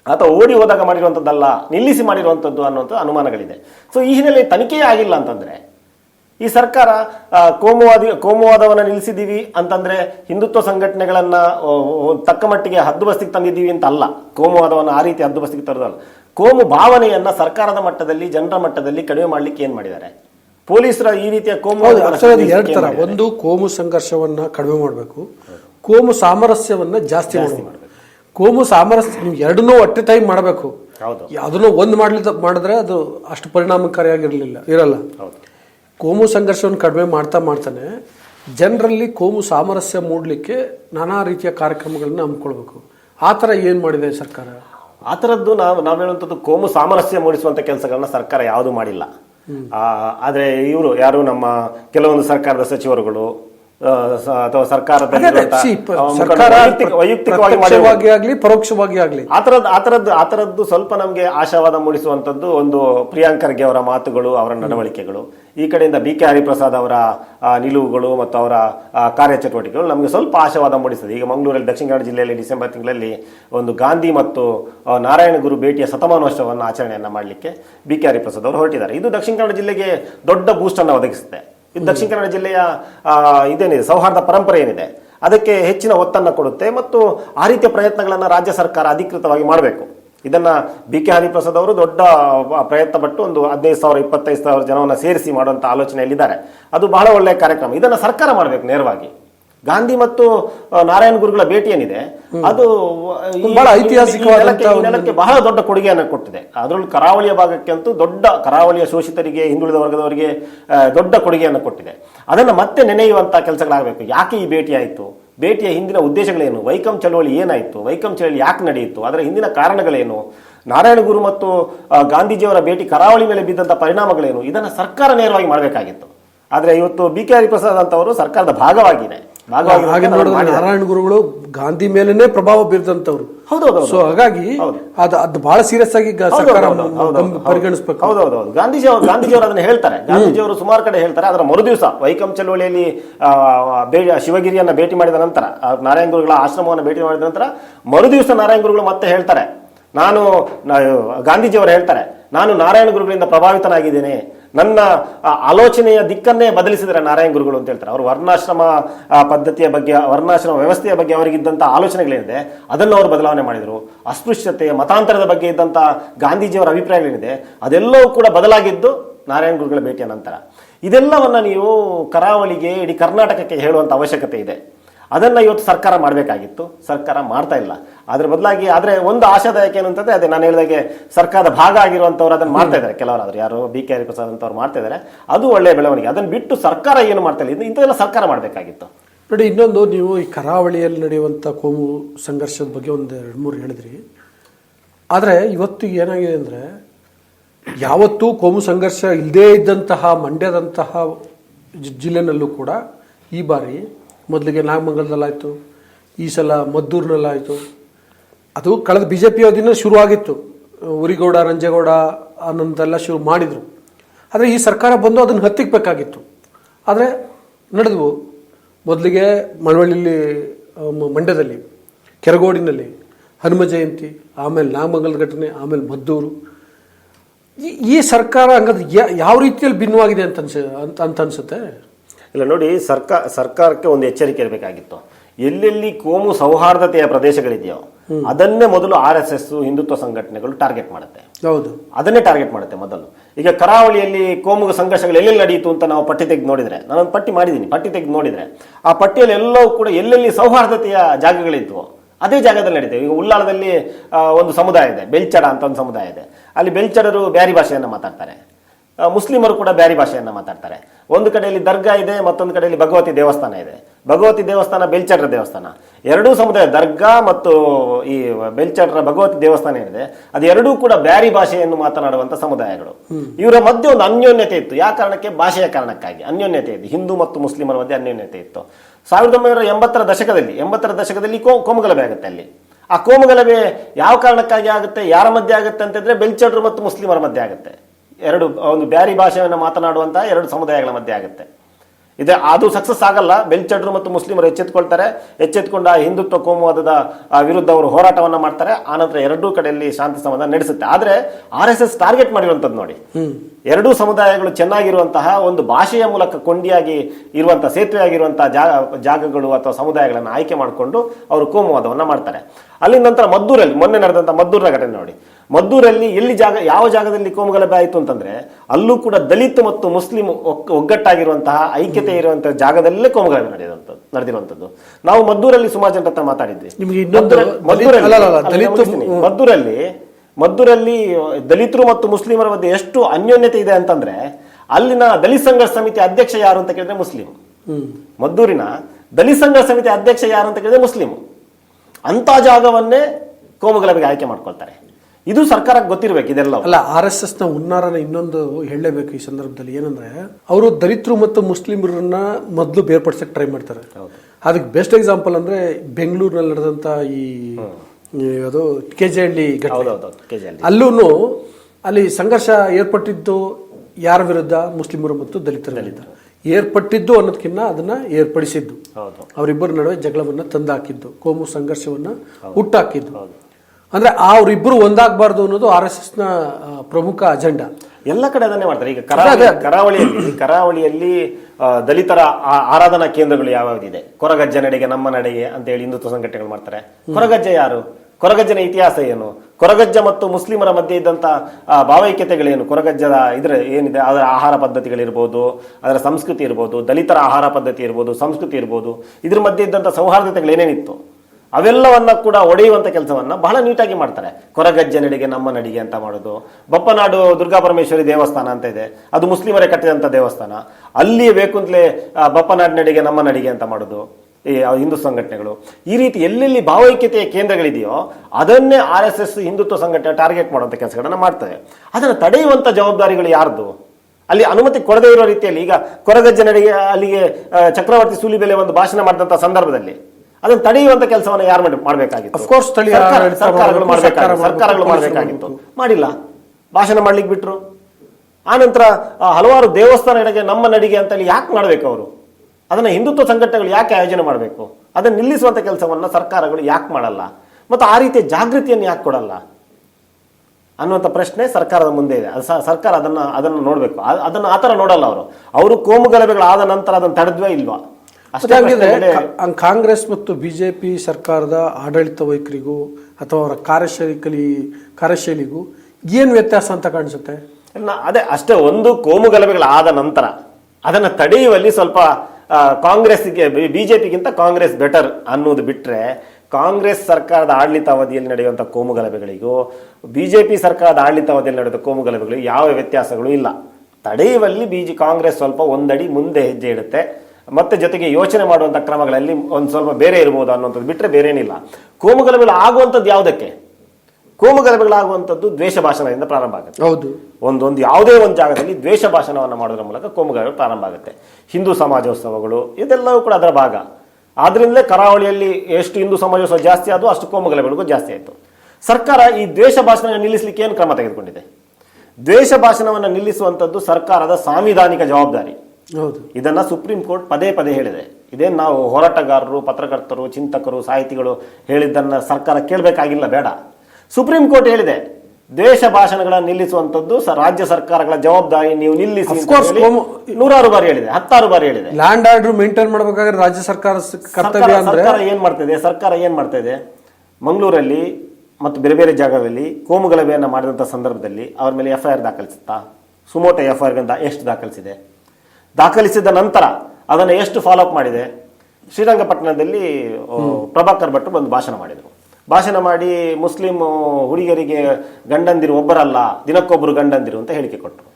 ಅಥವಾ ಓಡಿ ಹೋದಾಗ ಮಾಡಿರುವಂಥದ್ದಲ್ಲ ನಿಲ್ಲಿಸಿ ಮಾಡಿರುವಂಥದ್ದು ಅನ್ನುವಂಥ ಅನುಮಾನಗಳಿದೆ. ಸೊ ಈ ಹಿನ್ನೆಲೆಯಲ್ಲಿ ತನಿಖೆಯೇ ಆಗಿಲ್ಲ ಅಂತಂದರೆ ಈ ಸರ್ಕಾರ ಕೋಮುವಾದಿ ಕೋಮುವಾದವನ್ನು ನಿಲ್ಲಿಸಿದ್ದೀವಿ ಅಂತಂದ್ರೆ ಹಿಂದುತ್ವ ಸಂಘಟನೆಗಳನ್ನ ತಕ್ಕ ಮಟ್ಟಿಗೆ ಹದ್ದುಬಸ್ತಿಗೆ ತಂದಿದ್ದೀವಿ ಅಂತ ಅಲ್ಲ ಕೋಮುವಾದವನ್ನು ಆ ರೀತಿ ಹದ್ದುಬಸ್ತಿಗೆ ತರೋದಲ್ಲ. ಕೋಮು ಭಾವನೆಯನ್ನ ಸರ್ಕಾರದ ಮಟ್ಟದಲ್ಲಿ ಜನರ ಮಟ್ಟದಲ್ಲಿ ಕಡಿಮೆ ಮಾಡ್ಲಿಕ್ಕೆ ಏನು ಮಾಡಿದ್ದಾರೆ? ಪೊಲೀಸರ ಈ ರೀತಿಯ ಕೋಮು ಎರಡು ತರ ಒಂದು ಕೋಮು ಸಂಘರ್ಷವನ್ನ ಕಡಿಮೆ ಮಾಡಬೇಕು. ಕೋಮು ಸಾಮರಸ್ಯವನ್ನ ಜಾಸ್ತಿ ಮಾಡಬೇಕು. ಕೋಮು ಸಾಮರಸ್ಯ ನೀವು ಎರಡನ್ನೂ ಒಟ್ಟೆ ಟೈಮ್ ಮಾಡಬೇಕು. ಹೌದು. ಅದನ್ನು ಒಂದು ಮಾಡ್ಲಿದ್ದ ಮಾಡಿದ್ರೆ ಅದು ಅಷ್ಟು ಪರಿಣಾಮಕಾರಿಯಾಗಿರಲಿಲ್ಲ ಇರಲ್ಲ. ಕೋಮು ಸಂಘರ್ಷವನ್ನು ಕಡಿಮೆ ಮಾಡ್ತಾ ಮಾಡ್ತಾನೆ ಜನರಲ್ಲಿ ಕೋಮು ಸಾಮರಸ್ಯ ಮೂಡಲಿಕ್ಕೆ ನಾನಾ ರೀತಿಯ ಕಾರ್ಯಕ್ರಮಗಳನ್ನ ಹಮ್ಮಿಕೊಳ್ಬೇಕು. ಆ ಥರ ಏನು ಮಾಡಿದೆ ಸರ್ಕಾರ? ಆ ಥರದ್ದು ನಾವು ನಾವು ಹೇಳುವಂಥದ್ದು ಕೋಮು ಸಾಮರಸ್ಯ ಮೂಡಿಸುವಂಥ ಕೆಲಸಗಳನ್ನ ಸರ್ಕಾರ ಯಾವುದು ಮಾಡಿಲ್ಲ. ಆದರೆ ಇವರು ಯಾರು ನಮ್ಮ ಕೆಲವೊಂದು ಸರ್ಕಾರದ ಸಚಿವರುಗಳು ಅಥವಾ ಸರ್ಕಾರದಲ್ಲಿ ಆಗಲಿ ಪರೋಕ್ಷವಾಗಿ ಆಗಲಿ. ಆತರದ್ದು ಆತರದ್ದು ಆ ಥರದ್ದು ಸ್ವಲ್ಪ ನಮಗೆ ಆಶಾವಾದ ಮೂಡಿಸುವಂತದ್ದು ಒಂದು ಪ್ರಿಯಾಂಕ್ ಖರ್ಗೆ ಅವರ ಮಾತುಗಳು ಅವರ ನಡವಳಿಕೆಗಳು. ಈ ಕಡೆಯಿಂದ ಬಿ ಕೆ ಹರಿಪ್ರಸಾದ್ ಅವರ ನಿಲುವುಗಳು ಮತ್ತು ಅವರ ಕಾರ್ಯಚಟುವಟಿಕೆಗಳು ನಮಗೆ ಸ್ವಲ್ಪ ಆಶಾವಾದ ಮೂಡಿಸ್ತದೆ. ಈಗ ಮಂಗಳೂರಲ್ಲಿ ದಕ್ಷಿಣ ಕನ್ನಡ ಜಿಲ್ಲೆಯಲ್ಲಿ ಡಿಸೆಂಬರ್ ತಿಂಗಳಲ್ಲಿ ಒಂದು ಗಾಂಧಿ ಮತ್ತು ನಾರಾಯಣ ಗುರು ಭೇಟಿಯ ಶತಮಾನೋತ್ಸವವನ್ನು ಆಚರಣೆಯನ್ನು ಮಾಡಲಿಕ್ಕೆ ಬಿ ಕೆ ಹರಿಪ್ರಸಾದ್ ಅವರು ಹೊರಟಿದ್ದಾರೆ. ಇದು ದಕ್ಷಿಣ ಕನ್ನಡ ಜಿಲ್ಲೆಗೆ ದೊಡ್ಡ ಬೂಸ್ಟ್ ಅನ್ನು ಒದಗಿಸುತ್ತೆ. ಇದು ದಕ್ಷಿಣ ಕನ್ನಡ ಜಿಲ್ಲೆಯ ಇದೇನಿದೆ, ಸೌಹಾರ್ದ ಪರಂಪರೆ ಏನಿದೆ, ಅದಕ್ಕೆ ಹೆಚ್ಚಿನ ಒತ್ತನ್ನು ಕೊಡುತ್ತೆ ಮತ್ತು ಆ ರೀತಿಯ ಪ್ರಯತ್ನಗಳನ್ನು ರಾಜ್ಯ ಸರ್ಕಾರ ಅಧಿಕೃತವಾಗಿ ಮಾಡಬೇಕು. ಇದನ್ನು ಬಿ ಕೆ ಹರಿಪ್ರಸಾದ್ ಅವರು ದೊಡ್ಡ ಪ್ರಯತ್ನ ಪಟ್ಟು ಒಂದು ಹದಿನೈದು ಸಾವಿರ, ಇಪ್ಪತ್ತೈದು ಸಾವಿರ ಜನವನ್ನು ಸೇರಿಸಿ ಮಾಡುವಂಥ ಆಲೋಚನೆಯಲ್ಲಿದ್ದಾರೆ. ಅದು ಬಹಳ ಒಳ್ಳೆಯ ಕಾರ್ಯಕ್ರಮ. ಇದನ್ನು ಸರ್ಕಾರ ಮಾಡಬೇಕು ನೇರವಾಗಿ. ಗಾಂಧಿ ಮತ್ತು ನಾರಾಯಣ ಗುರುಗಳ ಭೇಟಿ ಏನಿದೆ ಅದು ಬಹಳ ನೆಲಕ್ಕೆ ಬಹಳ ದೊಡ್ಡ ಕೊಡುಗೆಯನ್ನು ಕೊಟ್ಟಿದೆ. ಅದರಲ್ಲೂ ಕರಾವಳಿಯ ಭಾಗಕ್ಕೆ ಅಂತೂ ದೊಡ್ಡ ಕರಾವಳಿಯ ಶೋಷಿತರಿಗೆ ಹಿಂದುಳಿದ ವರ್ಗದವರಿಗೆ ದೊಡ್ಡ ಕೊಡುಗೆಯನ್ನು ಕೊಟ್ಟಿದೆ. ಅದನ್ನ ಮತ್ತೆ ನೆನೆಯುವಂತ ಕೆಲಸಗಳಾಗಬೇಕು. ಯಾಕೆ ಈ ಭೇಟಿ ಆಯಿತು? ಭೇಟಿಯ ಹಿಂದಿನ ಉದ್ದೇಶಗಳೇನು? ವೈಕಂ ಚಳವಳಿ ಏನಾಯಿತು? ವೈಕಂ ಚಳವಳಿ ಯಾಕೆ ನಡೆಯಿತು? ಅದರ ಹಿಂದಿನ ಕಾರಣಗಳೇನು? ನಾರಾಯಣ ಗುರು ಮತ್ತು ಗಾಂಧೀಜಿಯವರ ಭೇಟಿ ಕರಾವಳಿ ಮೇಲೆ ಬಿದ್ದಂಥ ಪರಿಣಾಮಗಳೇನು? ಇದನ್ನ ಸರ್ಕಾರ ನೇರವಾಗಿ ಮಾಡಬೇಕಾಗಿತ್ತು. ಆದರೆ ಇವತ್ತು ಬಿ ಕೆ ಹರಿಪ್ರಸಾದ್ ಅಂತವರು ಸರ್ಕಾರದ ಭಾಗವಾಗಿದೆ. ಹಾಗೆ ನೋಡಿದ್ರೆ ನಾರಾಯಣ ಗುರುಗಳು ಗಾಂಧಿ ಮೇಲೇನೆ ಪ್ರಭಾವ ಬೀರಿದಂತವ್ರು ಹೌದು ಸೊ ಹಾಗಾಗಿ ಅದು ಅದು ಬಹಳ ಸೀರಿಯಸ್ ಆಗಿ ಪರಿಗಣಿಸಬೇಕು. ಹೌದೌದು ಹೌದು ಗಾಂಧೀಜಿ ಅವರು ಗಾಂಧೀಜಿಯವರು ಅದನ್ನ ಹೇಳ್ತಾರೆ. ಗಾಂಧೀಜಿಯವರು ಸುಮಾರು ಕಡೆ ಹೇಳ್ತಾರೆ. ಅದರ ಮರುದಿವಸ ವೈಕಂ ಚಳುವಳಿಯಲ್ಲಿ ಶಿವಗಿರಿಯನ್ನ ಭೇಟಿ ಮಾಡಿದ ನಂತರ ನಾರಾಯಣ ಗುರುಗಳ ಆಶ್ರಮವನ್ನು ಭೇಟಿ ಮಾಡಿದ ನಂತರ ಮರುದಿವಸ ನಾರಾಯಣ ಗುರುಗಳು ಮತ್ತೆ ಹೇಳ್ತಾರೆ. ನಾನು ಗಾಂಧೀಜಿ ಗಾಂಧೀಜಿಯವರು ಹೇಳ್ತಾರೆ. ನಾನು ನಾರಾಯಣ ಗುರುಗಳಿಂದ ಪ್ರಭಾವಿತನಾಗಿದ್ದೇನೆ. ನನ್ನ ಆಲೋಚನೆಯ ದಿಕ್ಕನ್ನೇ ಬದಲಿಸಿದರೆ ನಾರಾಯಣ ಗುರುಗಳು ಅಂತ ಹೇಳ್ತಾರೆ. ಅವರು ವರ್ಣಾಶ್ರಮ ಪದ್ಧತಿಯ ಬಗ್ಗೆ, ವರ್ಣಾಶ್ರಮ ವ್ಯವಸ್ಥೆಯ ಬಗ್ಗೆ ಅವರಿಗಿದ್ದಂಥ ಆಲೋಚನೆಗಳೇನಿದೆ ಅದನ್ನು ಅವರು ಬದಲಾವಣೆ ಮಾಡಿದರು. ಅಸ್ಪೃಶ್ಯತೆ ಮತಾಂತರದ ಬಗ್ಗೆ ಇದ್ದಂಥ ಗಾಂಧೀಜಿಯವರ ಅಭಿಪ್ರಾಯಗಳೇನಿದೆ ಅದೆಲ್ಲವೂ ಕೂಡ ಬದಲಾಗಿದ್ದು ನಾರಾಯಣ ಗುರುಗಳ ಭೇಟಿಯ ನಂತರ. ಇದೆಲ್ಲವನ್ನು ನೀವು ಕರಾವಳಿಗೆ, ಇಡೀ ಕರ್ನಾಟಕಕ್ಕೆ ಹೇಳುವಂಥ ಅವಶ್ಯಕತೆ ಇದೆ. ಅದನ್ನ ಇವತ್ತು ಸರ್ಕಾರ ಮಾಡಬೇಕಾಗಿತ್ತು. ಸರ್ಕಾರ ಮಾಡ್ತಾ ಇಲ್ಲ. ಅದ್ರ ಬದಲಾಗಿ ಆದರೆ ಒಂದು ಆಶಾದಾಯಕ ಏನು ಅಂತಂದರೆ ಅದೇ ನಾನು ಹೇಳಿದಾಗೆ ಸರ್ಕಾರದ ಭಾಗ ಆಗಿರುವಂಥವ್ರು ಅದನ್ನು ಮಾಡ್ತಾ ಇದ್ದಾರೆ ಕೆಲವರಾದ್ರು ಯಾರು ಬಿ ಕೆ ಹರಿಪ್ರಸಾದ್ ಅಂತವ್ರು ಮಾಡ್ತಾ ಇದ್ದಾರೆ ಅದು ಒಳ್ಳೆಯ ಬೆಳವಣಿಗೆ. ಅದನ್ನ ಬಿಟ್ಟು ಸರ್ಕಾರ ಏನು ಮಾಡ್ತಾ ಇಲ್ಲ. ಇಂಥದೆಲ್ಲ ಸರ್ಕಾರ ಮಾಡಬೇಕಾಗಿತ್ತು. ನೋಡಿ, ಇನ್ನೊಂದು ನೀವು ಈ ಕರಾವಳಿಯಲ್ಲಿ ನಡೆಯುವಂಥ ಕೋಮು ಸಂಘರ್ಷದ ಬಗ್ಗೆ ಒಂದು ಎರಡು ಮೂರು ಹೇಳಿದ್ರಿ. ಆದರೆ ಇವತ್ತು ಏನಾಗಿದೆ ಅಂದರೆ ಯಾವತ್ತೂ ಕೋಮು ಸಂಘರ್ಷ ಇಲ್ಲದೇ ಇದ್ದಂತಹ, ಮಂಡ್ಯದಂತಹ ಜಿಲ್ಲೆನಲ್ಲೂ ಕೂಡ ಈ ಬಾರಿ ಮೊದಲಿಗೆ ನಾಗಮಂಗಲದಲ್ಲಾಯಿತು, ಈ ಸಲ ಮದ್ದೂರಿನಲ್ಲಾಯಿತು. ಅದು ಕಳೆದ ಬಿ ಜೆ ಪಿ ಅವಧಿನ ಶುರುವಾಗಿತ್ತು. ಉರಿಗೌಡ, ರಂಜೇಗೌಡ ಅನ್ನೋದೆಲ್ಲ ಶುರು ಮಾಡಿದರು. ಆದರೆ ಈ ಸರ್ಕಾರ ಬಂದು ಅದನ್ನು ಹತ್ತಿಕ್ಬೇಕಾಗಿತ್ತು. ಆದರೆ ನಡೆದವು. ಮೊದಲಿಗೆ ಮಳವಳ್ಳಿಲಿ ಮಂಡ್ಯದಲ್ಲಿ, ಕೆರಗೋಡಿನಲ್ಲಿ ಹನುಮ ಜಯಂತಿ, ಆಮೇಲೆ ನಾಗಮಂಗಲದ ಘಟನೆ, ಆಮೇಲೆ ಮದ್ದೂರು. ಈ- ಸರ್ಕಾರ ಹಂಗಾದ್ರೆ ಯಾವ ರೀತಿಯಲ್ಲಿ ಭಿನ್ನವಾಗಿದೆ ಅಂತ ಅನ್ಸ ಅಂತ ಅನ್ಸುತ್ತೆ? ಇಲ್ಲ ನೋಡಿ ಸರ್ಕಾರ ಸರ್ಕಾರಕ್ಕೆ ಒಂದು ಎಚ್ಚರಿಕೆ ಇರಬೇಕಾಗಿತ್ತು. ಎಲ್ಲೆಲ್ಲಿ ಕೋಮು ಸೌಹಾರ್ದತೆಯ ಪ್ರದೇಶಗಳಿದೆಯೋ ಅದನ್ನೇ ಮೊದಲು ಆರ್ ಎಸ್ ಎಸ್ ಹಿಂದುತ್ವ ಸಂಘಟನೆಗಳು ಟಾರ್ಗೆಟ್ ಮಾಡುತ್ತೆ. ಹೌದು. ಅದನ್ನೇ ಟಾರ್ಗೆಟ್ ಮಾಡುತ್ತೆ ಮೊದಲು. ಈಗ ಕರಾವಳಿಯಲ್ಲಿ ಕೋಮು ಸಂಘರ್ಷಗಳು ಎಲ್ಲೆಲ್ಲಿ ನಡೆಯಿತು ಅಂತ ನಾವು ಪಟ್ಟಿ ತೆಗೆದು ನೋಡಿದ್ರೆ ನಾನೊಂದು ಪಟ್ಟಿ ಮಾಡಿದ್ದೀನಿ ಪಟ್ಟಿ ತೆಗೆದು ನೋಡಿದ್ರೆ ಆ ಪಟ್ಟಿಯಲ್ಲಿ ಎಲ್ಲವೂ ಕೂಡ ಎಲ್ಲೆಲ್ಲಿ ಸೌಹಾರ್ದತೆಯ ಜಾಗಗಳಿದ್ವು ಅದೇ ಜಾಗದಲ್ಲಿ ನಡೀತೇವೆ. ಈಗ ಉಳ್ಳಾಳದಲ್ಲಿ ಒಂದು ಸಮುದಾಯ ಇದೆ ಬೆಲ್ಚಡ ಅಂತ ಒಂದು ಸಮುದಾಯ ಇದೆ. ಅಲ್ಲಿ ಬೆಲ್ಚಡರು ಬ್ಯಾರಿ ಭಾಷೆಯನ್ನು ಮಾತಾಡ್ತಾರೆ. ಮುಸ್ಲಿಮರು ಕೂಡ ಬ್ಯಾರಿ ಭಾಷೆಯನ್ನು ಮಾತಾಡ್ತಾರೆ. ಒಂದು ಕಡೆಯಲ್ಲಿ ದರ್ಗಾ ಇದೆ, ಮತ್ತೊಂದು ಕಡೆಯಲ್ಲಿ ಭಗವತಿ ದೇವಸ್ಥಾನ ಇದೆ. ಭಗವತಿ ದೇವಸ್ಥಾನ, ಬೆಲ್ಚಡ್ರ ದೇವಸ್ಥಾನ. ಎರಡೂ ಸಮುದಾಯ, ದರ್ಗಾ ಮತ್ತು ಈ ಬೆಲ್ಚಡ್ರ ಭಗವತಿ ದೇವಸ್ಥಾನ ಏನಿದೆ, ಅದು ಎರಡೂ ಕೂಡ ಬ್ಯಾರಿ ಭಾಷೆಯನ್ನು ಮಾತನಾಡುವಂಥ ಸಮುದಾಯಗಳು. ಇವರ ಮಧ್ಯೆ ಒಂದು ಅನ್ಯೋನ್ಯತೆ ಇತ್ತು. ಯಾವ ಕಾರಣಕ್ಕೆ? ಭಾಷೆಯ ಕಾರಣಕ್ಕಾಗಿ. ಅನ್ಯೋನ್ಯತೆ ಇದೆ ಹಿಂದೂ ಮತ್ತು ಮುಸ್ಲಿಮರ ಮಧ್ಯೆ ಅನ್ಯೋನ್ಯತೆ ಇತ್ತು. ಸಾವಿರದ ಒಂಬೈನೂರ ಎಂಬತ್ತರ ದಶಕದಲ್ಲಿ ಎಂಬತ್ತರ ದಶಕದಲ್ಲಿ ಕೋ ಕೋಮಗಲಭೆ ಆಗುತ್ತೆ ಅಲ್ಲಿ. ಆ ಕೋಮುಗಲಭೆ ಯಾವ ಕಾರಣಕ್ಕಾಗಿ ಆಗುತ್ತೆ, ಯಾರ ಮಧ್ಯೆ ಆಗುತ್ತೆ ಅಂತಂದ್ರೆ ಬೆಲ್ಚಡ್ರು ಮತ್ತು ಮುಸ್ಲಿಮರ ಮಧ್ಯೆ ಆಗುತ್ತೆ. ಎರಡು ಒಂದು ಬ್ಯಾರಿ ಭಾಷೆಯನ್ನು ಮಾತನಾಡುವಂತಹ ಎರಡು ಸಮುದಾಯಗಳ ಮಧ್ಯೆ ಆಗುತ್ತೆ. ಇದೆ ಅದು ಸಕ್ಸಸ್ ಆಗಲ್ಲ. ಬೆಲ್ಚಡ್ರು ಮತ್ತು ಮುಸ್ಲಿಮರು ಎಚ್ಚೆತ್ಕೊಳ್ತಾರೆ. ಎಚ್ಚೆತ್ಕೊಂಡು ಆ ಹಿಂದುತ್ವ ಕೋಮುವಾದದ ವಿರುದ್ಧ ಅವರು ಹೋರಾಟವನ್ನ ಮಾಡ್ತಾರೆ. ಆನಂತರ ಎರಡೂ ಕಡೆಯಲ್ಲಿ ಶಾಂತಿ ಸಂಬಂಧ ನಡೆಸುತ್ತೆ. ಆದರೆ ಆರ್ ಎಸ್ ಎಸ್ ಟಾರ್ಗೆಟ್ ಮಾಡಿರುವಂಥದ್ದು ನೋಡಿ. ಎರಡೂ ಸಮುದಾಯಗಳು ಚೆನ್ನಾಗಿರುವಂತಹ ಒಂದು ಭಾಷೆಯ ಮೂಲಕ ಕೊಂಡಿಯಾಗಿ ಇರುವಂತಹ ಸೇತುವೆ ಆಗಿರುವಂತಹ ಜಾಗ ಜಾಗಗಳು ಅಥವಾ ಸಮುದಾಯಗಳನ್ನು ಆಯ್ಕೆ ಮಾಡಿಕೊಂಡು ಅವರು ಕೋಮುವಾದವನ್ನು ಮಾಡ್ತಾರೆ. ಅಲ್ಲಿ ನಂತರ ಮದ್ದೂರಲ್ಲಿ ಮೊನ್ನೆ ನಡೆದಂತ ಮದ್ದೂರಿನ ಘಟನೆ ನೋಡಿ. ಮದ್ದೂರಲ್ಲಿ ಎಲ್ಲಿ ಜಾಗ ಯಾವ ಜಾಗದಲ್ಲಿ ಕೋಮುಗಲಭೆ ಆಯಿತು ಅಂತಂದ್ರೆ ಅಲ್ಲೂ ಕೂಡ ದಲಿತ ಮತ್ತು ಮುಸ್ಲಿಂ ಒಗ್ಗಟ್ಟಾಗಿರುವಂತಹ ಐಕ್ಯತೆ ಇರುವಂತಹ ಜಾಗದಲ್ಲೇ ಕೋಮುಗಲಭೆ ನಡೆಯುವಂಥದ್ದು ನಡೆದಿರುವಂಥದ್ದು ನಾವು ಮದ್ದೂರಲ್ಲಿ ಸುಮಾರು ಜನರ ಹತ್ರ ಮಾತಾಡಿದ್ವಿ. ಮದ್ದೂರಲ್ಲಿ ಮದ್ದೂರಲ್ಲಿ ದಲಿತರು ಮತ್ತು ಮುಸ್ಲಿಮರ ಮಧ್ಯೆ ಎಷ್ಟು ಅನ್ಯೋನ್ಯತೆ ಇದೆ ಅಂತಂದ್ರೆ ಅಲ್ಲಿನ ದಲಿತ ಸಂಘರ್ಷ ಸಮಿತಿ ಅಧ್ಯಕ್ಷ ಯಾರು ಅಂತ ಕೇಳಿದ್ರೆ ಮುಸ್ಲಿಂ ಮದ್ದೂರಿನ ದಲಿತ ಸಂಘರ್ಷ ಸಮಿತಿ ಅಧ್ಯಕ್ಷ ಯಾರು ಅಂತ ಕೇಳಿದ್ರೆ ಮುಸ್ಲಿಂ ಅಂತ ಜಾಗವನ್ನೇ ಕೋಮುಗಲಭೆಗೆ ಆಯ್ಕೆ ಮಾಡ್ಕೊಳ್ತಾರೆ. ಇದು ಸರ್ಕಾರಕ್ಕೆ ಗೊತ್ತಿರ್ಬೇಕು ಇದೆಲ್ಲ ಅಲ್ಲ ಆರ್ ಎಸ್ ಎಸ್ನ ಹುನ್ನಾರನ ಇನ್ನೊಂದು ಹೇಳಲೇಬೇಕು ಈ ಸಂದರ್ಭದಲ್ಲಿ ಏನಂದ್ರೆ ಅವರು ದಲಿತರು ಮತ್ತು ಮುಸ್ಲಿಮರನ್ನ ಮೊದಲು ಬೇರ್ಪಡಿಸಕ್ ಟ್ರೈ ಮಾಡ್ತಾರೆ. ಅದಕ್ಕೆ ಬೆಸ್ಟ್ ಎಕ್ಸಾಂಪಲ್ ಅಂದ್ರೆ ಬೆಂಗಳೂರಿನಲ್ಲಿ ನಡೆದಂತ ಈ ಅದು ಕೆ ಜೆ ಹಳ್ಳಿ ಅಲ್ಲೂ ಅಲ್ಲಿ ಸಂಘರ್ಷ ಏರ್ಪಟ್ಟಿದ್ದು ಯಾರ ವಿರುದ್ಧ? ಮುಸ್ಲಿಮರು ಮತ್ತು ದಲಿತರ ವಿರುದ್ಧ. ಏರ್ಪಟ್ಟಿದ್ದು ಅನ್ನೋದಕ್ಕಿಂತ ಅದನ್ನ ಏರ್ಪಡಿಸಿದ್ದು. ಅವರಿಬ್ಬರ ನಡುವೆ ಜಗಳವನ್ನ ತಂದಾಕಿದ್ದು ಕೋಮು ಸಂಘರ್ಷವನ್ನ ಹುಟ್ಟಾಕಿದ್ದು. ಅಂದ್ರೆ ಅವರಿಬ್ಬರು ಒಂದಾಗಬಾರ್ದು ಅನ್ನೋದು ಆರ್ ಎಸ್ ಎಸ್ನ ಪ್ರಮುಖ ಅಜೆಂಡಾ. ಎಲ್ಲ ಕಡೆ ಅದನ್ನೇ ಮಾಡ್ತಾರೆ. ಈಗ ಕರಾವಳಿ ಕರಾವಳಿಯಲ್ಲಿ ಕರಾವಳಿಯಲ್ಲಿ ದಲಿತರ ಆ- ಆರಾಧನಾ ಕೇಂದ್ರಗಳು ಯಾವ್ಯಾವ್ದಿದೆ? ಕೊರಗಜ್ಜ ನಡೆಗೆ ನಮ್ಮ ನಡೆಗೆ ಅಂತ ಹೇಳಿ ಹಿಂದುತ್ವ ಸಂಘಟನೆಗಳು ಮಾಡ್ತಾರೆ. ಕೊರಗಜ್ಜ ಯಾರು? ಕೊರಗಜ್ಜನ ಇತಿಹಾಸ ಏನು? ಕೊರಗಜ್ಜ ಮತ್ತು ಮುಸ್ಲಿಮರ ಮಧ್ಯೆ ಇದ್ದಂತ ಆ, ಭಾವೈಕ್ಯತೆಗಳೇನು? ಕೊರಗಜ್ಜದ ಇದ್ರ ಏನಿದೆ? ಅದರ ಆಹಾರ ಪದ್ಧತಿಗಳಿರ್ಬೋದು ಅದರ ಸಂಸ್ಕೃತಿ ಇರ್ಬೋದು ದಲಿತರ ಆಹಾರ ಪದ್ಧತಿ ಇರ್ಬೋದು ಸಂಸ್ಕೃತಿ ಇರ್ಬೋದು ಇದ್ರ ಮಧ್ಯೆ ಇದ್ದಂತ ಸೌಹಾರ್ದತೆಗಳು ಏನೇನಿತ್ತು ಅವೆಲ್ಲವನ್ನ ಕೂಡ ಒಡೆಯುವಂತ ಕೆಲಸವನ್ನ ಬಹಳ ನೀಟಾಗಿ ಮಾಡ್ತಾರೆ. ಕೊರಗಜ್ಜೆ ನಡಿಗೆ, ನಮ್ಮ ನಡಿಗೆ ಅಂತ ಮಾಡೋದು. ಬಪ್ಪನಾಡು ದುರ್ಗಾ ಪರಮೇಶ್ವರಿ ದೇವಸ್ಥಾನ ಅಂತ ಇದೆ. ಅದು ಮುಸ್ಲಿಮರೇ ಕಟ್ಟಿದಂತ ದೇವಸ್ಥಾನ. ಅಲ್ಲಿ ಬೇಕುಂತಲೇ ಬಪ್ಪನಾಡು ನಡಿಗೆ, ನಮ್ಮ ನಡಿಗೆ ಅಂತ ಮಾಡೋದು. ಈ ಹಿಂದೂ ಸಂಘಟನೆಗಳು. ಈ ರೀತಿ ಎಲ್ಲೆಲ್ಲಿ ಭಾವೈಕ್ಯತೆಯ ಕೇಂದ್ರಗಳಿದೆಯೋ, ಅದನ್ನೇ ಆರ್ ಎಸ್ ಎಸ್ ಹಿಂದುತ್ವ ಸಂಘಟನೆ ಟಾರ್ಗೆಟ್ ಮಾಡುವಂತ ಕೆಲಸಗಳನ್ನು ಮಾಡ್ತದೆ. ಅದನ್ನು ತಡೆಯುವಂತ ಜವಾಬ್ದಾರಿಗಳು ಯಾರ್ದು? ಅಲ್ಲಿ ಅನುಮತಿ ಕೊಡದೇ ಇರೋ ರೀತಿಯಲ್ಲಿ ಈಗ ಕೊರಗಜ್ಜನಡಿಗೆ ಅಲ್ಲಿಗೆ ಚಕ್ರವರ್ತಿ ಸೂಲಿಬೆಲೆ ಒಂದು ಭಾಷಣ ಮಾಡಿದಂಥ ಸಂದರ್ಭದಲ್ಲಿ ಅದನ್ನು ತಡೆಯುವಂತ ಕೆಲಸವನ್ನು ಯಾರು ಮಾಡಿ- ಮಾಡಬೇಕಾಗಿತ್ತು? ಅಫ್ಕೋರ್ಸ್ ಸ್ಥಳೀಯ ಸರ್ಕಾರಗಳು ಮಾಡ್ಬೇಕು, ಮಾಡಬೇಕಾಗಿತ್ತು. ಸರ್ಕಾರಗಳು ಮಾಡಬೇಕಾಗಿತ್ತು. ಮಾಡಿಲ್ಲ. ಭಾಷಣ ಮಾಡ್ಲಿಕ್ಕೆ ಬಿಟ್ರು. ಆನಂತರ ಹಲವಾರು ದೇವಸ್ಥಾನ ನಡಿಗೆ ನಮ್ಮ ನಡಿಗೆ ಅಂತೇಳಿ ಯಾಕೆ ಮಾಡಬೇಕು ಅವರು? ಅದನ್ನ ಹಿಂದುತ್ವ ಸಂಘಟನೆಗಳು ಯಾಕೆ ಆಯೋಜನೆ ಮಾಡಬೇಕು? ಅದನ್ನು ನಿಲ್ಲಿಸುವಂತ ಕೆಲಸವನ್ನ ಸರ್ಕಾರಗಳು ಯಾಕೆ ಮಾಡಲ್ಲ? ಮತ್ತು ಆ ರೀತಿಯ ಜಾಗೃತಿಯನ್ನು ಯಾಕೆ ಕೊಡಲ್ಲ? ಅನ್ನುವಂಥ ಪ್ರಶ್ನೆ ಸರ್ಕಾರದ ಮುಂದೆ ಇದೆ. ಅದು ಸರ್ಕಾರ ಅದನ್ನ ಅದನ್ನು ನೋಡಬೇಕು. ಅದನ್ನು ಆ ಥರ ನೋಡಲ್ಲ ಅವರು. ಅವರು ಕೋಮು ಗಲಭೆಗಳಾದ ನಂತರ ಅದನ್ನು ತಡೆದ್ವೇ ಇಲ್ವಾ? ಅಷ್ಟೇ ಕಾಂಗ್ರೆಸ್ ಮತ್ತು ಬಿಜೆಪಿ ಸರ್ಕಾರದ ಆಡಳಿತ ವೈಖರಿಗೂ ಅಥವಾ ಅವರ ಕಾರ್ಯಶೈಲಿ ಕಾರ್ಯಶೈಲಿಗೂ ಏನು ವ್ಯತ್ಯಾಸ ಅಂತ ಕಾಣಿಸುತ್ತೆ? ಅದೇ ಅಷ್ಟೇ ಒಂದು ಕೋಮು ಗಲಭೆಗಳಾದ ನಂತರ ಅದನ್ನು ತಡೆಯುವಲ್ಲಿ ಸ್ವಲ್ಪ ಕಾಂಗ್ರೆಸ್ಗೆ ಬಿಜೆಪಿಗಿಂತ ಕಾಂಗ್ರೆಸ್ ಬೆಟರ್ ಅನ್ನೋದು ಬಿಟ್ರೆ ಕಾಂಗ್ರೆಸ್ ಸರ್ಕಾರದ ಆಡಳಿತಾವಧಿಯಲ್ಲಿ ನಡೆಯುವಂಥ ಕೋಮು ಗಲಭೆಗಳಿಗೂ ಬಿಜೆಪಿ ಸರ್ಕಾರದ ಆಡಳಿತಾವಧಿಯಲ್ಲಿ ನಡೆದ ಕೋಮು ಗಲಭೆಗಳಿಗೂ ಯಾವ ವ್ಯತ್ಯಾಸಗಳು ಇಲ್ಲ. ತಡೆಯುವಲ್ಲಿ ಬಿಜಿ ಕಾಂಗ್ರೆಸ್ ಸ್ವಲ್ಪ ಒಂದಡಿ ಮುಂದೆ ಹೆಜ್ಜೆ ಇಡುತ್ತೆ. ಮತ್ತೆ ಜೊತೆಗೆ ಯೋಚನೆ ಮಾಡುವಂಥ ಕ್ರಮಗಳಲ್ಲಿ ಒಂದು ಸ್ವಲ್ಪ ಬೇರೆ ಇರ್ಬೋದು ಅನ್ನೋಂಥದ್ದು ಬಿಟ್ಟರೆ ಬೇರೆ ಏನಿಲ್ಲ ಕೋಮು ಗಲಭೆಗಳು ಆಗುವಂಥದ್ದು ಯಾವುದಕ್ಕೆ? ಕೋಮುಗಲಭೆಗಳಾಗುವಂಥದ್ದು ದ್ವೇಷ ಭಾಷಣದಿಂದ ಪ್ರಾರಂಭ ಆಗುತ್ತೆ. ಹೌದು. ಒಂದೊಂದು ಯಾವುದೇ ಒಂದು ಜಾಗದಲ್ಲಿ ದ್ವೇಷ ಭಾಷಣವನ್ನು ಮಾಡೋದ್ರ ಮೂಲಕ ಕೋಮುಗಲಭೆ ಪ್ರಾರಂಭ ಆಗುತ್ತೆ. ಹಿಂದೂ ಸಮಾಜೋತ್ಸವಗಳು ಇದೆಲ್ಲವೂ ಕೂಡ ಅದರ ಭಾಗ. ಆದ್ರಿಂದಲೇ ಕರಾವಳಿಯಲ್ಲಿ ಎಷ್ಟು ಹಿಂದೂ ಸಮಾಜೋತ್ಸವ ಜಾಸ್ತಿ ಆದವು ಅಷ್ಟು ಕೋಮುಗಲಭೆಗಳಿಗೂ ಜಾಸ್ತಿ ಆಯಿತು. ಸರ್ಕಾರ ಈ ದ್ವೇಷ ಭಾಷಣ ನಿಲ್ಲಿಸಲಿಕ್ಕೆ ಏನು ಕ್ರಮ ತೆಗೆದುಕೊಂಡಿದೆ? ದ್ವೇಷ ಭಾಷಣವನ್ನು ನಿಲ್ಲಿಸುವಂಥದ್ದು ಸರ್ಕಾರದ ಸಾಂವಿಧಾನಿಕ ಜವಾಬ್ದಾರಿ. ಹೌದು. ಇದನ್ನ ಸುಪ್ರೀಂ ಕೋರ್ಟ್ ಪದೇ ಪದೇ ಹೇಳಿದೆ. ಇದೇನು ನಾವು ಹೋರಾಟಗಾರರು ಪತ್ರಕರ್ತರು ಚಿಂತಕರು ಸಾಹಿತಿಗಳು ಹೇಳಿದ್ದನ್ನ ಸರ್ಕಾರ ಕೇಳಬೇಕಾಗಿಲ್ಲ ಬೇಡ. ಸುಪ್ರೀಂ ಕೋರ್ಟ್ ಹೇಳಿದೆ ದ್ವೇಷ ಭಾಷಣಗಳನ್ನು ನಿಲ್ಲಿಸುವಂತದ್ದು ರಾಜ್ಯ ಸರ್ಕಾರಗಳ ಜವಾಬ್ದಾರಿ ನೀವು ನಿಲ್ಲಿಸಿ Of ಅಂತ course, ಕೋಮು- ನೂರಾರು ಬಾರಿ ಹೇಳಿದೆ ಹತ್ತಾರು ಬಾರಿ ಹೇಳಿದೆ. ಲ್ಯಾಂಡ್ ಆರ್ಡರ್ ಮೇಂಟೈನ್ ಮಾಡಬೇಕಾದ್ರೆ ರಾಜ್ಯ ಸರ್ಕಾರ ಸ- ಕರ್ತವ್ಯ ಸರ್ಕಾರ ಅಂದ್ರೆ? ಸರ್ಕಾರ ಏನ್ ಮಾಡ್ತಿದೆ ಸರ್ಕಾರ ಏನ್ ಮಾಡ್ತಾ ಇದೆ? ಮಂಗಳೂರಲ್ಲಿ ಮತ್ತು ಬೇರೆ ಬೇರೆ ಜಾಗದಲ್ಲಿ ಕೋಮು ಗಲಭೆಯನ್ನು ಮಾಡಿದಂಥ ಸಂದರ್ಭದಲ್ಲಿ ಅವ್ರ ಮೇಲೆ F I R ದಾಖಲಿಸುತ್ತಾ suo motu F I R ಎಷ್ಟು ದಾಖಲಿಸಿದೆ? ದಾಖಲಿಸಿದ ನಂತರ ಅದನ್ನು ಎಷ್ಟು ಫಾಲೋ ಅಪ್ ಮಾಡಿದೆ? ಶ್ರೀರಂಗಪಟ್ಟಣದಲ್ಲಿ ಪ್ರಭಾಕರ್ ಭಟ್ರು ಬಂದು ಭಾಷಣ ಮಾಡಿದರು. ಭಾಷಣ ಮಾಡಿ ಮುಸ್ಲಿಂ ಹುಡುಗಿಯರಿಗೆ ಗಂಡಂದಿರು ಒಬ್ಬರಲ್ಲ ದಿನಕ್ಕೊಬ್ಬರು ಗಂಡಂದಿರು ಅಂತ ಹೇಳಿಕೆ ಕೊಟ್ಟರು.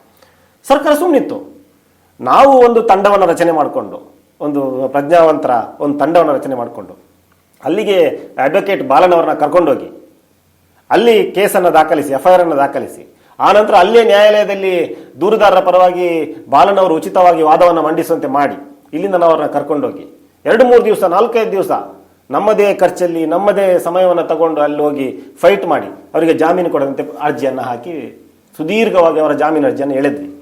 ಸರ್ಕಾರ ಸುಮ್ಮನಿತ್ತು ನಾವು ಒಂದು ತಂಡವನ್ನು ರಚನೆ ಮಾಡಿಕೊಂಡು ಒಂದು ಪ್ರಜ್ಞಾವಂತರ ಒಂದು ತಂಡವನ್ನು ರಚನೆ ಮಾಡಿಕೊಂಡು ಅಲ್ಲಿಗೆ ಅಡ್ವೊಕೇಟ್ ಬಾಲನವರನ್ನ ಕರ್ಕೊಂಡೋಗಿ ಅಲ್ಲಿ ಕೇಸನ್ನು ದಾಖಲಿಸಿ ಎಫ್ ಐ ಆರ್ ಅನ್ನು ದಾಖಲಿಸಿ ಆನಂತರ ಅಲ್ಲೇ ನ್ಯಾಯಾಲಯದಲ್ಲಿ ದೂರುದಾರರ ಪರವಾಗಿ ಬಾಲನವರು ಉಚಿತವಾಗಿ ವಾದವನ್ನು ಮಂಡಿಸುವಂತೆ ಮಾಡಿ. ಇಲ್ಲಿಂದ ನಾವು ಅವ್ರನ್ನ ಕರ್ಕೊಂಡೋಗಿ. ಎರಡು ಮೂರು ದಿವಸ, ನಾಲ್ಕೈದು ದಿವಸ ನಮ್ಮದೇ ಖರ್ಚಲ್ಲಿ, ನಮ್ಮದೇ ಸಮಯವನ್ನು ತಗೊಂಡು ಅಲ್ಲಿ ಹೋಗಿ ಫೈಟ್ ಮಾಡಿ. ಅವರಿಗೆ ಜಾಮೀನು ಕೊಡದಂತೆ ಅರ್ಜಿಯನ್ನು ಹಾಕಿ ಸುದೀರ್ಘವಾಗಿ ಅವರ ಜಾಮೀನು ಅರ್ಜಿಯನ್ನು ಎಳೆದ್ವಿ.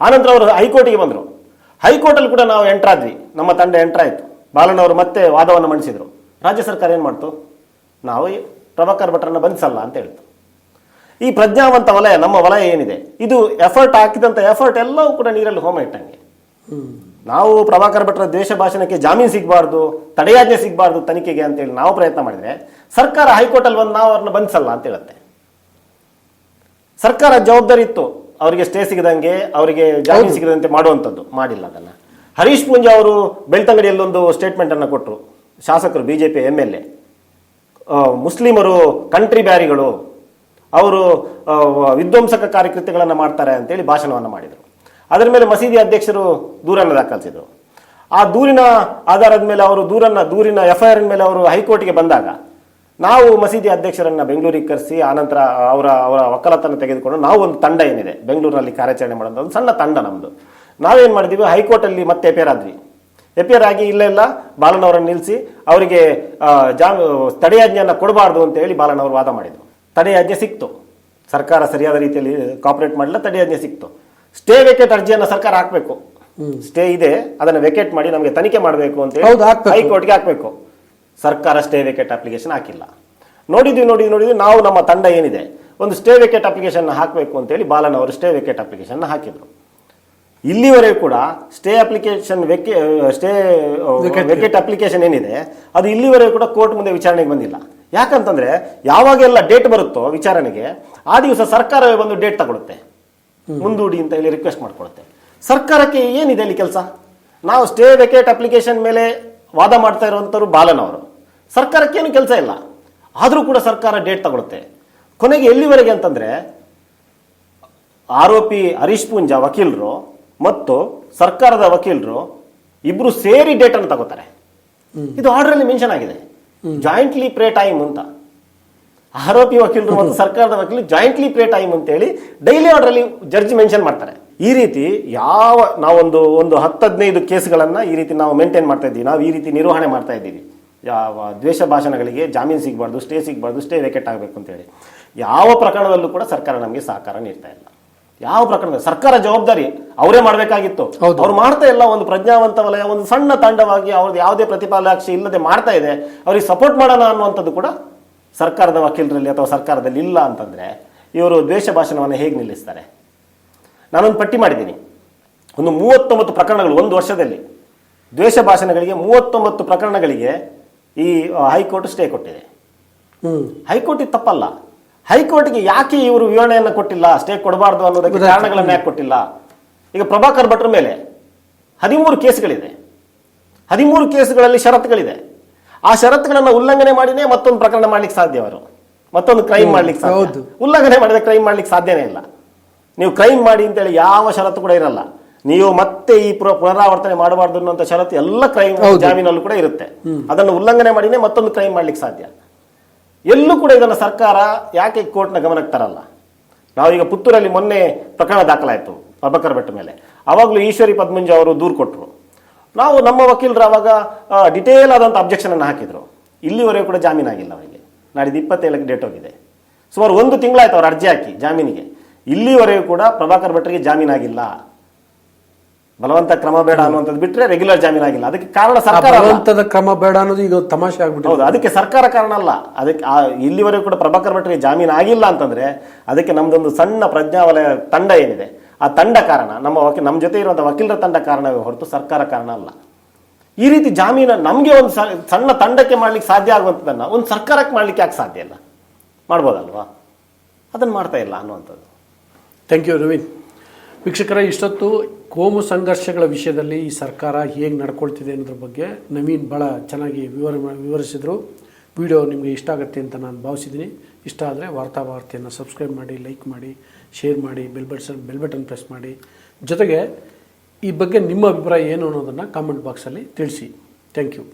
ಆನಂತರ ಅವರು ಹೈಕೋರ್ಟಿಗೆ ಬಂದರು. ಹೈಕೋರ್ಟಲ್ಲಿ ಕೂಡ ನಾವು ಎಂಟ್ರಾದ್ವಿ ನಮ್ಮ ತಂಡ ಎಂಟ್ರಾಯಿತು ಬಾಲನವರು ಮತ್ತೆ ವಾದವನ್ನು ಮಂಡಿಸಿದರು. ರಾಜ್ಯ ಸರ್ಕಾರ ಏನು ಮಾಡ್ತು? ನಾವು ಪ್ರಭಾಕರ್ ಭಟ್ರನ್ನ ಬಂಧಿಸಲ್ಲ ಅಂತ ಹೇಳ್ತು. ಈ ಪ್ರಜ್ಞಾವಂತ ವಲಯ ನಮ್ಮ ವಲಯ ಏನಿದೆ? ಇದು ಎಫರ್ಟ್ ಹಾಕಿದಂಥ ಎಫರ್ಟ್ ಎಲ್ಲವೂ ಕೂಡ ನೀರಲ್ಲಿ ಹೋಮ ಇಟ್ಟಂಗೆ. ನಾವು ಪ್ರಭಾಕರ್ ಭಟ್ರ ದೇಶ ಭಾಷಣಕ್ಕೆ ಜಾಮೀನು ಸಿಗಬಾರ್ದು ತಡೆಯಾಜ್ಞೆ ಸಿಗಬಾರ್ದು ತನಿಖೆಗೆ ಅಂತೇಳಿ ನಾವು ಪ್ರಯತ್ನ ಮಾಡಿದ್ರೆ ಸರ್ಕಾರ ಹೈಕೋರ್ಟಲ್ಲಿ ಬಂದು ನಾವು ಅವ್ರನ್ನ ಬಂಧಿಸಲ್ಲ ಅಂತ ಹೇಳುತ್ತೆ ಸರ್ಕಾರ ಜವಾಬ್ದಾರಿ ಇತ್ತು ಅವರಿಗೆ ಸ್ಟೇ ಸಿಗದಂಗೆ ಅವರಿಗೆ ಜಾಮೀನು ಸಿಗದಂತೆ ಮಾಡುವಂಥದ್ದು ಮಾಡಿಲ್ಲ ಅದನ್ನ. ಹರೀಶ್ ಪೂಂಜಾ ಅವರು ಬೆಳ್ತಂಗಡಿಯಲ್ಲಿ ಒಂದು ಸ್ಟೇಟ್ಮೆಂಟ್ ಅನ್ನು ಕೊಟ್ಟರು ಶಾಸಕರು ಬಿಜೆಪಿ ಎಂ ಎಲ್ ಎ ಮುಸ್ಲಿಮರು ಕಂಟ್ರಿ ಬ್ಯಾರಿಗಳು ಅವರು ವಿಧ್ವಂಸಕ ಕಾರ್ಯಕೃತ್ಯಗಳನ್ನು ಮಾಡ್ತಾರೆ ಅಂತೇಳಿ ಭಾಷಣವನ್ನು ಮಾಡಿದರು. ಅದರ ಮೇಲೆ ಮಸೀದಿ ಅಧ್ಯಕ್ಷರು ದೂರನ್ನು ದಾಖಲಿಸಿದರು. ಆ ದೂರಿನ ಆಧಾರದ ಮೇಲೆ ಅವರು ದೂರನ್ನ, ದೂರಿನ ಎಫ್ ಐ ಆರ್ ಮೇಲೆ ಅವರು ಹೈಕೋರ್ಟ್ಗೆ ಬಂದಾಗ ನಾವು ಮಸೀದಿ ಅಧ್ಯಕ್ಷರನ್ನು ಬೆಂಗಳೂರಿಗೆ ಕರೆಸಿ ಆನಂತರ ಅವರ ಅವರ ಒಕ್ಕಲತನ ತೆಗೆದುಕೊಂಡು ನಾವು ಒಂದು ತಂಡ ಏನಿದೆ, ಬೆಂಗಳೂರಿನಲ್ಲಿ ಕಾರ್ಯಾಚರಣೆ ಮಾಡೋದು ಒಂದು ಸಣ್ಣ ತಂಡ ನಮ್ಮದು ನಾವೇನು ಮಾಡಿದ್ದೀವಿ ಹೈಕೋರ್ಟಲ್ಲಿ ಮತ್ತೆ ಎಪೇರ್ ಆದ್ವಿ. ಎಪೇರ್ ಆಗಿ ಇಲ್ಲ ಇಲ್ಲ ಬಾಲನವರನ್ನು ನಿಲ್ಲಿಸಿ ಅವರಿಗೆ ಜಾ ತಡೆಯಾಜ್ಞೆಯನ್ನು ಕೊಡಬಾರ್ದು ಅಂತ ಹೇಳಿ ಬಾಲನವರು ವಾದ ಮಾಡಿದರು. ತಡೆಯಾಜ್ಞೆ ಸಿಕ್ತು. ಸರ್ಕಾರ ಸರಿಯಾದ ರೀತಿಯಲ್ಲಿ ಕಾಪರೇಟ್ ಮಾಡಲಿಲ್ಲ ತಡೆಯಾಜ್ಞೆ ಸಿಕ್ತು. ಸ್ಟೇ ವೆಕೇಟ್ ಅರ್ಜಿಯನ್ನು ಸರ್ಕಾರ ಹಾಕಬೇಕು. ಸ್ಟೇ ಇದೆ ಅದನ್ನು ವೆಕೇಟ್ ಮಾಡಿ ನಮಗೆ ತನಿಖೆ ಮಾಡಬೇಕು ಅಂತ ಹೇಳಿ. ಹೈಕೋರ್ಟ್ಗೆ ಹಾಕಬೇಕು. ಸರ್ಕಾರ ಸ್ಟೇ ವೆಕೆಟ್ ಅಪ್ಲಿಕೇಶನ್ ಹಾಕಿಲ್ಲ. ನೋಡಿದ್ವಿ ನೋಡಿದ್ವಿ ನೋಡಿದ್ವಿ ನಾವು ನಮ್ಮ ತಂಡ ಏನಿದೆ ಒಂದು ಸ್ಟೇ ವೆಕೆಟ್ ಅಪ್ಲಿಕೇಶನ್ ಹಾಕಬೇಕು ಅಂತೇಳಿ ಬಾಲನ್ ಅವರು ಸ್ಟೇ ವೆಕೆಟ್ ಅಪ್ಲಿಕೇಶನ್ ಹಾಕಿದ್ರು. ಇಲ್ಲಿವರೆಗೂ ಕೂಡ stay application ವೆಕೆ stay vacate application ಏನಿದೆ ಅದು ಇಲ್ಲಿವರೆಗೂ ಕೂಡ ಕೋರ್ಟ್ ಮುಂದೆ ವಿಚಾರಣೆಗೆ ಬಂದಿಲ್ಲ. ಯಾಕಂತಂದ್ರೆ ಯಾವಾಗೆಲ್ಲ ಡೇಟ್ ಬರುತ್ತೋ ವಿಚಾರಣೆಗೆ ಆ ದಿವಸ ಸರ್ಕಾರವೇ ಬಂದು ಡೇಟ್ ತಗೊಳುತ್ತೆ. ಮುಂದೂಡಿ ಅಂತ ಹೇಳಿ ರಿಕ್ವೆಸ್ಟ್ ಮಾಡ್ಕೊಳುತ್ತೆ. ಸರ್ಕಾರಕ್ಕೆ ಏನಿದೆ ಇಲ್ಲಿ ಕೆಲಸ? ನಾವು ಸ್ಟೇ ವೆಕೇಟ್ ಅಪ್ಲಿಕೇಶನ್ ಮೇಲೆ ವಾದ ಮಾಡ್ತಾ ಇರುವಂಥವ್ರು ಬಾಲನವರು ಸರ್ಕಾರಕ್ಕೇನು ಕೆಲಸ ಇಲ್ಲ. ಆದರೂ ಕೂಡ ಸರ್ಕಾರ ಡೇಟ್ ತಗೊಳುತ್ತೆ. ಕೊನೆಗೆ ಎಲ್ಲಿವರೆಗೆ ಅಂತಂದ್ರೆ ಆರೋಪಿ ಹರೀಶ್ ಪೂಂಜಾ ವಕೀಲರು ಮತ್ತು ಸರ್ಕಾರದ ವಕೀಲರು ಇಬ್ರು ಸೇರಿ ಡೇಟ್ ಅನ್ನು ತಗೋತಾರೆ. ಇದು ಆರ್ಡರ್ ಅಲ್ಲಿ ಮೆನ್ಷನ್ ಆಗಿದೆ. ಜಾಯಿಂಟ್ಲಿ ಪ್ರೇ ಟೈಮ್ ಅಂತ. ಆರೋಪಿ ವಕೀಲರು ಮತ್ತು ಸರ್ಕಾರದ ವಕೀಲರು ಜಾಯಿಂಟ್ಲಿ ಪ್ರೇ ಟೈಮ್ ಅಂತ ಹೇಳಿ ಡೈಲಿ ಆರ್ಡ್ರಲ್ಲಿ ಜಡ್ಜ್ ಮೆನ್ಷನ್ ಮಾಡ್ತಾರೆ. ಈ ರೀತಿ ಯಾವ ನಾವೊಂದು ಒಂದು ಹತ್ತು ಹದಿನೈದು ಕೇಸ್ಗಳನ್ನು ಈ ರೀತಿ ನಾವು ಮೇಂಟೈನ್ ಮಾಡ್ತಾ ಇದ್ದೀವಿ. ನಾವು ಈ ರೀತಿ ನಿರ್ವಹಣೆ ಮಾಡ್ತಾ ಇದ್ದೀವಿ. ಯಾವ ದ್ವೇಷ ಭಾಷಣಗಳಿಗೆ ಜಾಮೀನು ಸಿಗಬಾರ್ದು ಸ್ಟೇ ಸಿಗಬಾರ್ದು ಸ್ಟೇ ವೇಕೆಟ್ ಆಗಬೇಕು ಅಂತೇಳಿ. ಯಾವ ಪ್ರಕರಣದಲ್ಲೂ ಕೂಡ ಸರ್ಕಾರ ನಮಗೆ ಸಹಕಾರ ನೀಡ್ತಾ ಇಲ್ಲ. ಯಾವ ಪ್ರಕರಣ? ಸರ್ಕಾರ ಜವಾಬ್ದಾರಿ ಅವರೇ ಮಾಡಬೇಕಾಗಿತ್ತು. ಅವ್ರು ಮಾಡ್ತಾ ಇಲ್ಲ ಒಂದು ಪ್ರಜ್ಞಾವಂತ ವಲಯ ಒಂದು ಸಣ್ಣ ತಂಡವಾಗಿ ಅವ್ರದ್ದು ಯಾವುದೇ ಪ್ರತಿಫಲಾಕ್ಷಿ ಇಲ್ಲದೆ ಮಾಡ್ತಾ ಇದೆ. ಅವ್ರಿಗೆ ಸಪೋರ್ಟ್ ಮಾಡೋಣ ಅನ್ನುವಂಥದ್ದು ಕೂಡ ಸರ್ಕಾರದ ವಕೀಲರಲ್ಲಿ ಅಥವಾ ಸರ್ಕಾರದಲ್ಲಿ ಇಲ್ಲ ಅಂತಂದ್ರೆ ಇವರು ದ್ವೇಷ ಭಾಷಣವನ್ನು ಹೇಗೆ ನಿಲ್ಲಿಸ್ತಾರೆ? ನಾನೊಂದು ಪಟ್ಟಿ ಮಾಡಿದ್ದೀನಿ. ಒಂದು ಮೂವತ್ತೊಂಬತ್ತು ಪ್ರಕರಣಗಳು ಒಂದು ವರ್ಷದಲ್ಲಿ ದ್ವೇಷ ಭಾಷಣಗಳಿಗೆ ಮೂವತ್ತೊಂಬತ್ತು ಪ್ರಕರಣಗಳಿಗೆ ಈ ಹೈಕೋರ್ಟ್ ಸ್ಟೇ ಕೊಟ್ಟಿದೆ. ಹೈಕೋರ್ಟಿಗೆ ತಪ್ಪಲ್ಲ. ಹೈಕೋರ್ಟ್ಗೆ ಯಾಕೆ ಇವರು ವಿವರಣೆಯನ್ನು ಕೊಟ್ಟಿಲ್ಲ? ಸ್ಟೇ ಕೊಡಬಾರ್ದು ಅನ್ನೋದಕ್ಕೆ ಕಾರಣಗಳನ್ನು ಯಾಕೆ ಕೊಟ್ಟಿಲ್ಲ? ಈಗ ಪ್ರಭಾಕರ್ ಭಟ್ರ ಮೇಲೆ ಹದಿಮೂರು ಕೇಸ್ಗಳಿದೆ. ಹದಿಮೂರು ಕೇಸ್ಗಳಲ್ಲಿ ಷರತ್ತುಗಳಿದೆ. ಆ ಷರತ್ತುಗಳನ್ನು ಉಲ್ಲಂಘನೆ ಮಾಡಿನೇ ಮತ್ತೊಂದು ಪ್ರಕರಣ ಮಾಡ್ಲಿಕ್ಕೆ ಸಾಧ್ಯ ಅವರು? ಮತ್ತೊಂದು ಕ್ರೈಮ್ ಮಾಡ್ಲಿಕ್ಕೆ ಸಾಧ್ಯ? ಉಲ್ಲಂಘನೆ ಮಾಡಿದ್ರೆ ಕ್ರೈಮ್ ಮಾಡ್ಲಿಕ್ಕೆ ಸಾಧ್ಯನೇ ಇಲ್ಲ. ನೀವು ಕ್ರೈಮ್ ಮಾಡಿ ಅಂತೇಳಿ ಯಾವ ಷರತ್ತು ಕೂಡ ಇರಲ್ಲ. ನೀವು ಮತ್ತೆ ಈ ಪುನರಾವರ್ತನೆ ಮಾಡಬಾರ್ದು ಅನ್ನೋ ಷರತ್ತು ಎಲ್ಲ ಕ್ರೈಮ್ ಜಾಮೀನಲ್ಲೂ ಕೂಡ ಇರುತ್ತೆ. ಅದನ್ನು ಉಲ್ಲಂಘನೆ ಮಾಡಿನೇ ಮತ್ತೊಂದು ಕ್ರೈಮ್ ಮಾಡ್ಲಿಕ್ಕೆ ಸಾಧ್ಯ. ಎಲ್ಲೂ ಕೂಡ ಇದನ್ನು ಸರ್ಕಾರ ಯಾಕೆ ಕೋರ್ಟ್ನ ಗಮನಕ್ಕೆ ತರಲ್ಲ? ನಾವೀಗ ಪುತ್ತೂರಲ್ಲಿ ಮೊನ್ನೆ ಪ್ರಕರಣ ದಾಖಲಾಯಿತು, ಪ್ರಭಾಕರ್ ಭಟ್ ಮೇಲೆ. ಅವಾಗಲೂ ಈಶ್ವರಿ ಪದ್ಮಂಜ ಅವರು ದೂರು ಕೊಟ್ಟರು ನಾವು ನಮ್ಮ ವಕೀಲರು ಅವಾಗ ಡಿಟೇಲ್ ಆದಂಥ ಅಬ್ಜೆಕ್ಷನನ್ನು ಹಾಕಿದ್ರು. ಇಲ್ಲಿವರೆಗೂ ಕೂಡ ಜಾಮೀನಾಗಿಲ್ಲ ಅವರಿಗೆ. ನಾಡಿದ್ದು ಇಪ್ಪತ್ತೇಳಕ್ಕೆ ಡೇಟ್ ಹೋಗಿದೆ. ಸುಮಾರು ಒಂದು ತಿಂಗಳಾಯ್ತು ಅವ್ರು ಅರ್ಜಿ ಹಾಕಿ ಜಾಮೀನಿಗೆ. ಇಲ್ಲಿವರೆಗೂ ಕೂಡ ಪ್ರಭಾಕರ್ ಭಟ್ರಿಗೆ ಜಾಮೀನಾಗಿಲ್ಲ ಬಲವಂತ ಕ್ರಮ ಬೇಡ ಅನ್ನುವಂಥದ್ದು ಬಿಟ್ಟರೆ ರೆಗ್ಯುಲರ್ ಜಾಮೀನಾಗಿಲ್ಲ ಅದಕ್ಕೆ ಕಾರಣ ಸರ್ಕಾರ. ಬಲವಂತದ ಕ್ರಮ ಬೇಡ ಅನ್ನೋದು ಈಗ ತಮಾಷೆ ಆಗ್ಬಿಟ್ಟು ಹೌದು ಅದಕ್ಕೆ ಸರ್ಕಾರ ಕಾರಣ ಅಲ್ಲ. ಅದಕ್ಕೆ ಇಲ್ಲಿವರೆಗೂ ಕೂಡ ಪ್ರಭಾಕರ್ ಭಟ್ರಿಗೆ ಜಾಮೀನು ಆಗಿಲ್ಲ ಅಂತಂದ್ರೆ ಅದಕ್ಕೆ ನಮ್ದೊಂದು ಸಣ್ಣ ಪ್ರಜ್ಞಾವಲಯ ತಂಡ ಏನಿದೆ? ಆ ತಂಡ ಕಾರಣ ನಮ್ಮ ವಕೀಲ ನಮ್ಮ ಜೊತೆ ಇರುವಂಥ ವಕೀಲರ ತಂಡ ಕಾರಣವೇ ಹೊರತು ಸರ್ಕಾರ ಕಾರಣ ಅಲ್ಲ. ಈ ರೀತಿ ಜಾಮೀನು ನಮಗೆ ಒಂದು ಸಣ್ಣ ತಂಡಕ್ಕೆ ಮಾಡ್ಲಿಕ್ಕೆ ಸಾಧ್ಯ ಆಗುವಂಥದ್ದನ್ನು ಒಂದು ಸರ್ಕಾರಕ್ಕೆ ಮಾಡ್ಲಿಕ್ಕೆ ಯಾಕೆ ಸಾಧ್ಯ ಇಲ್ಲ? ಮಾಡ್ಬೋದಲ್ವಾ? ಅದನ್ನು ಮಾಡ್ತಾ ಇಲ್ಲ ಅನ್ನುವಂಥದ್ದು. ಥ್ಯಾಂಕ್ ಯು ನವೀನ್ ವೀಕ್ಷಕರ, ಇಷ್ಟೊತ್ತು ಕೋಮು ಸಂಘರ್ಷಗಳ ವಿಷಯದಲ್ಲಿ ಈ ಸರ್ಕಾರ ಹೇಗೆ ನಡ್ಕೊಳ್ತಿದೆ ಅನ್ನೋದ್ರ ಬಗ್ಗೆ ನವೀನ್ ಭಾಳ ಚೆನ್ನಾಗಿ ವಿವರ ವಿವರಿಸಿದರು. ವಿಡಿಯೋ ನಿಮಗೆ ಇಷ್ಟ ಆಗುತ್ತೆ ಅಂತ ನಾನು ಭಾವಿಸಿದ್ದೀನಿ. ಇಷ್ಟ ಆದರೆ ವಾರ್ತಾ ವಾರ್ತೆಯನ್ನು ಸಬ್ಸ್ಕ್ರೈಬ್ ಮಾಡಿ, ಲೈಕ್ ಮಾಡಿ, ಶೇರ್ ಮಾಡಿ, bell button bell button press ಮಾಡಿ. ಜೊತೆಗೆ ಈ ಬಗ್ಗೆ ನಿಮ್ಮ ಅಭಿಪ್ರಾಯ ಏನು ಅನ್ನೋದನ್ನು ಕಾಮೆಂಟ್ ಬಾಕ್ಸಲ್ಲಿ ತಿಳಿಸಿ. Thank you.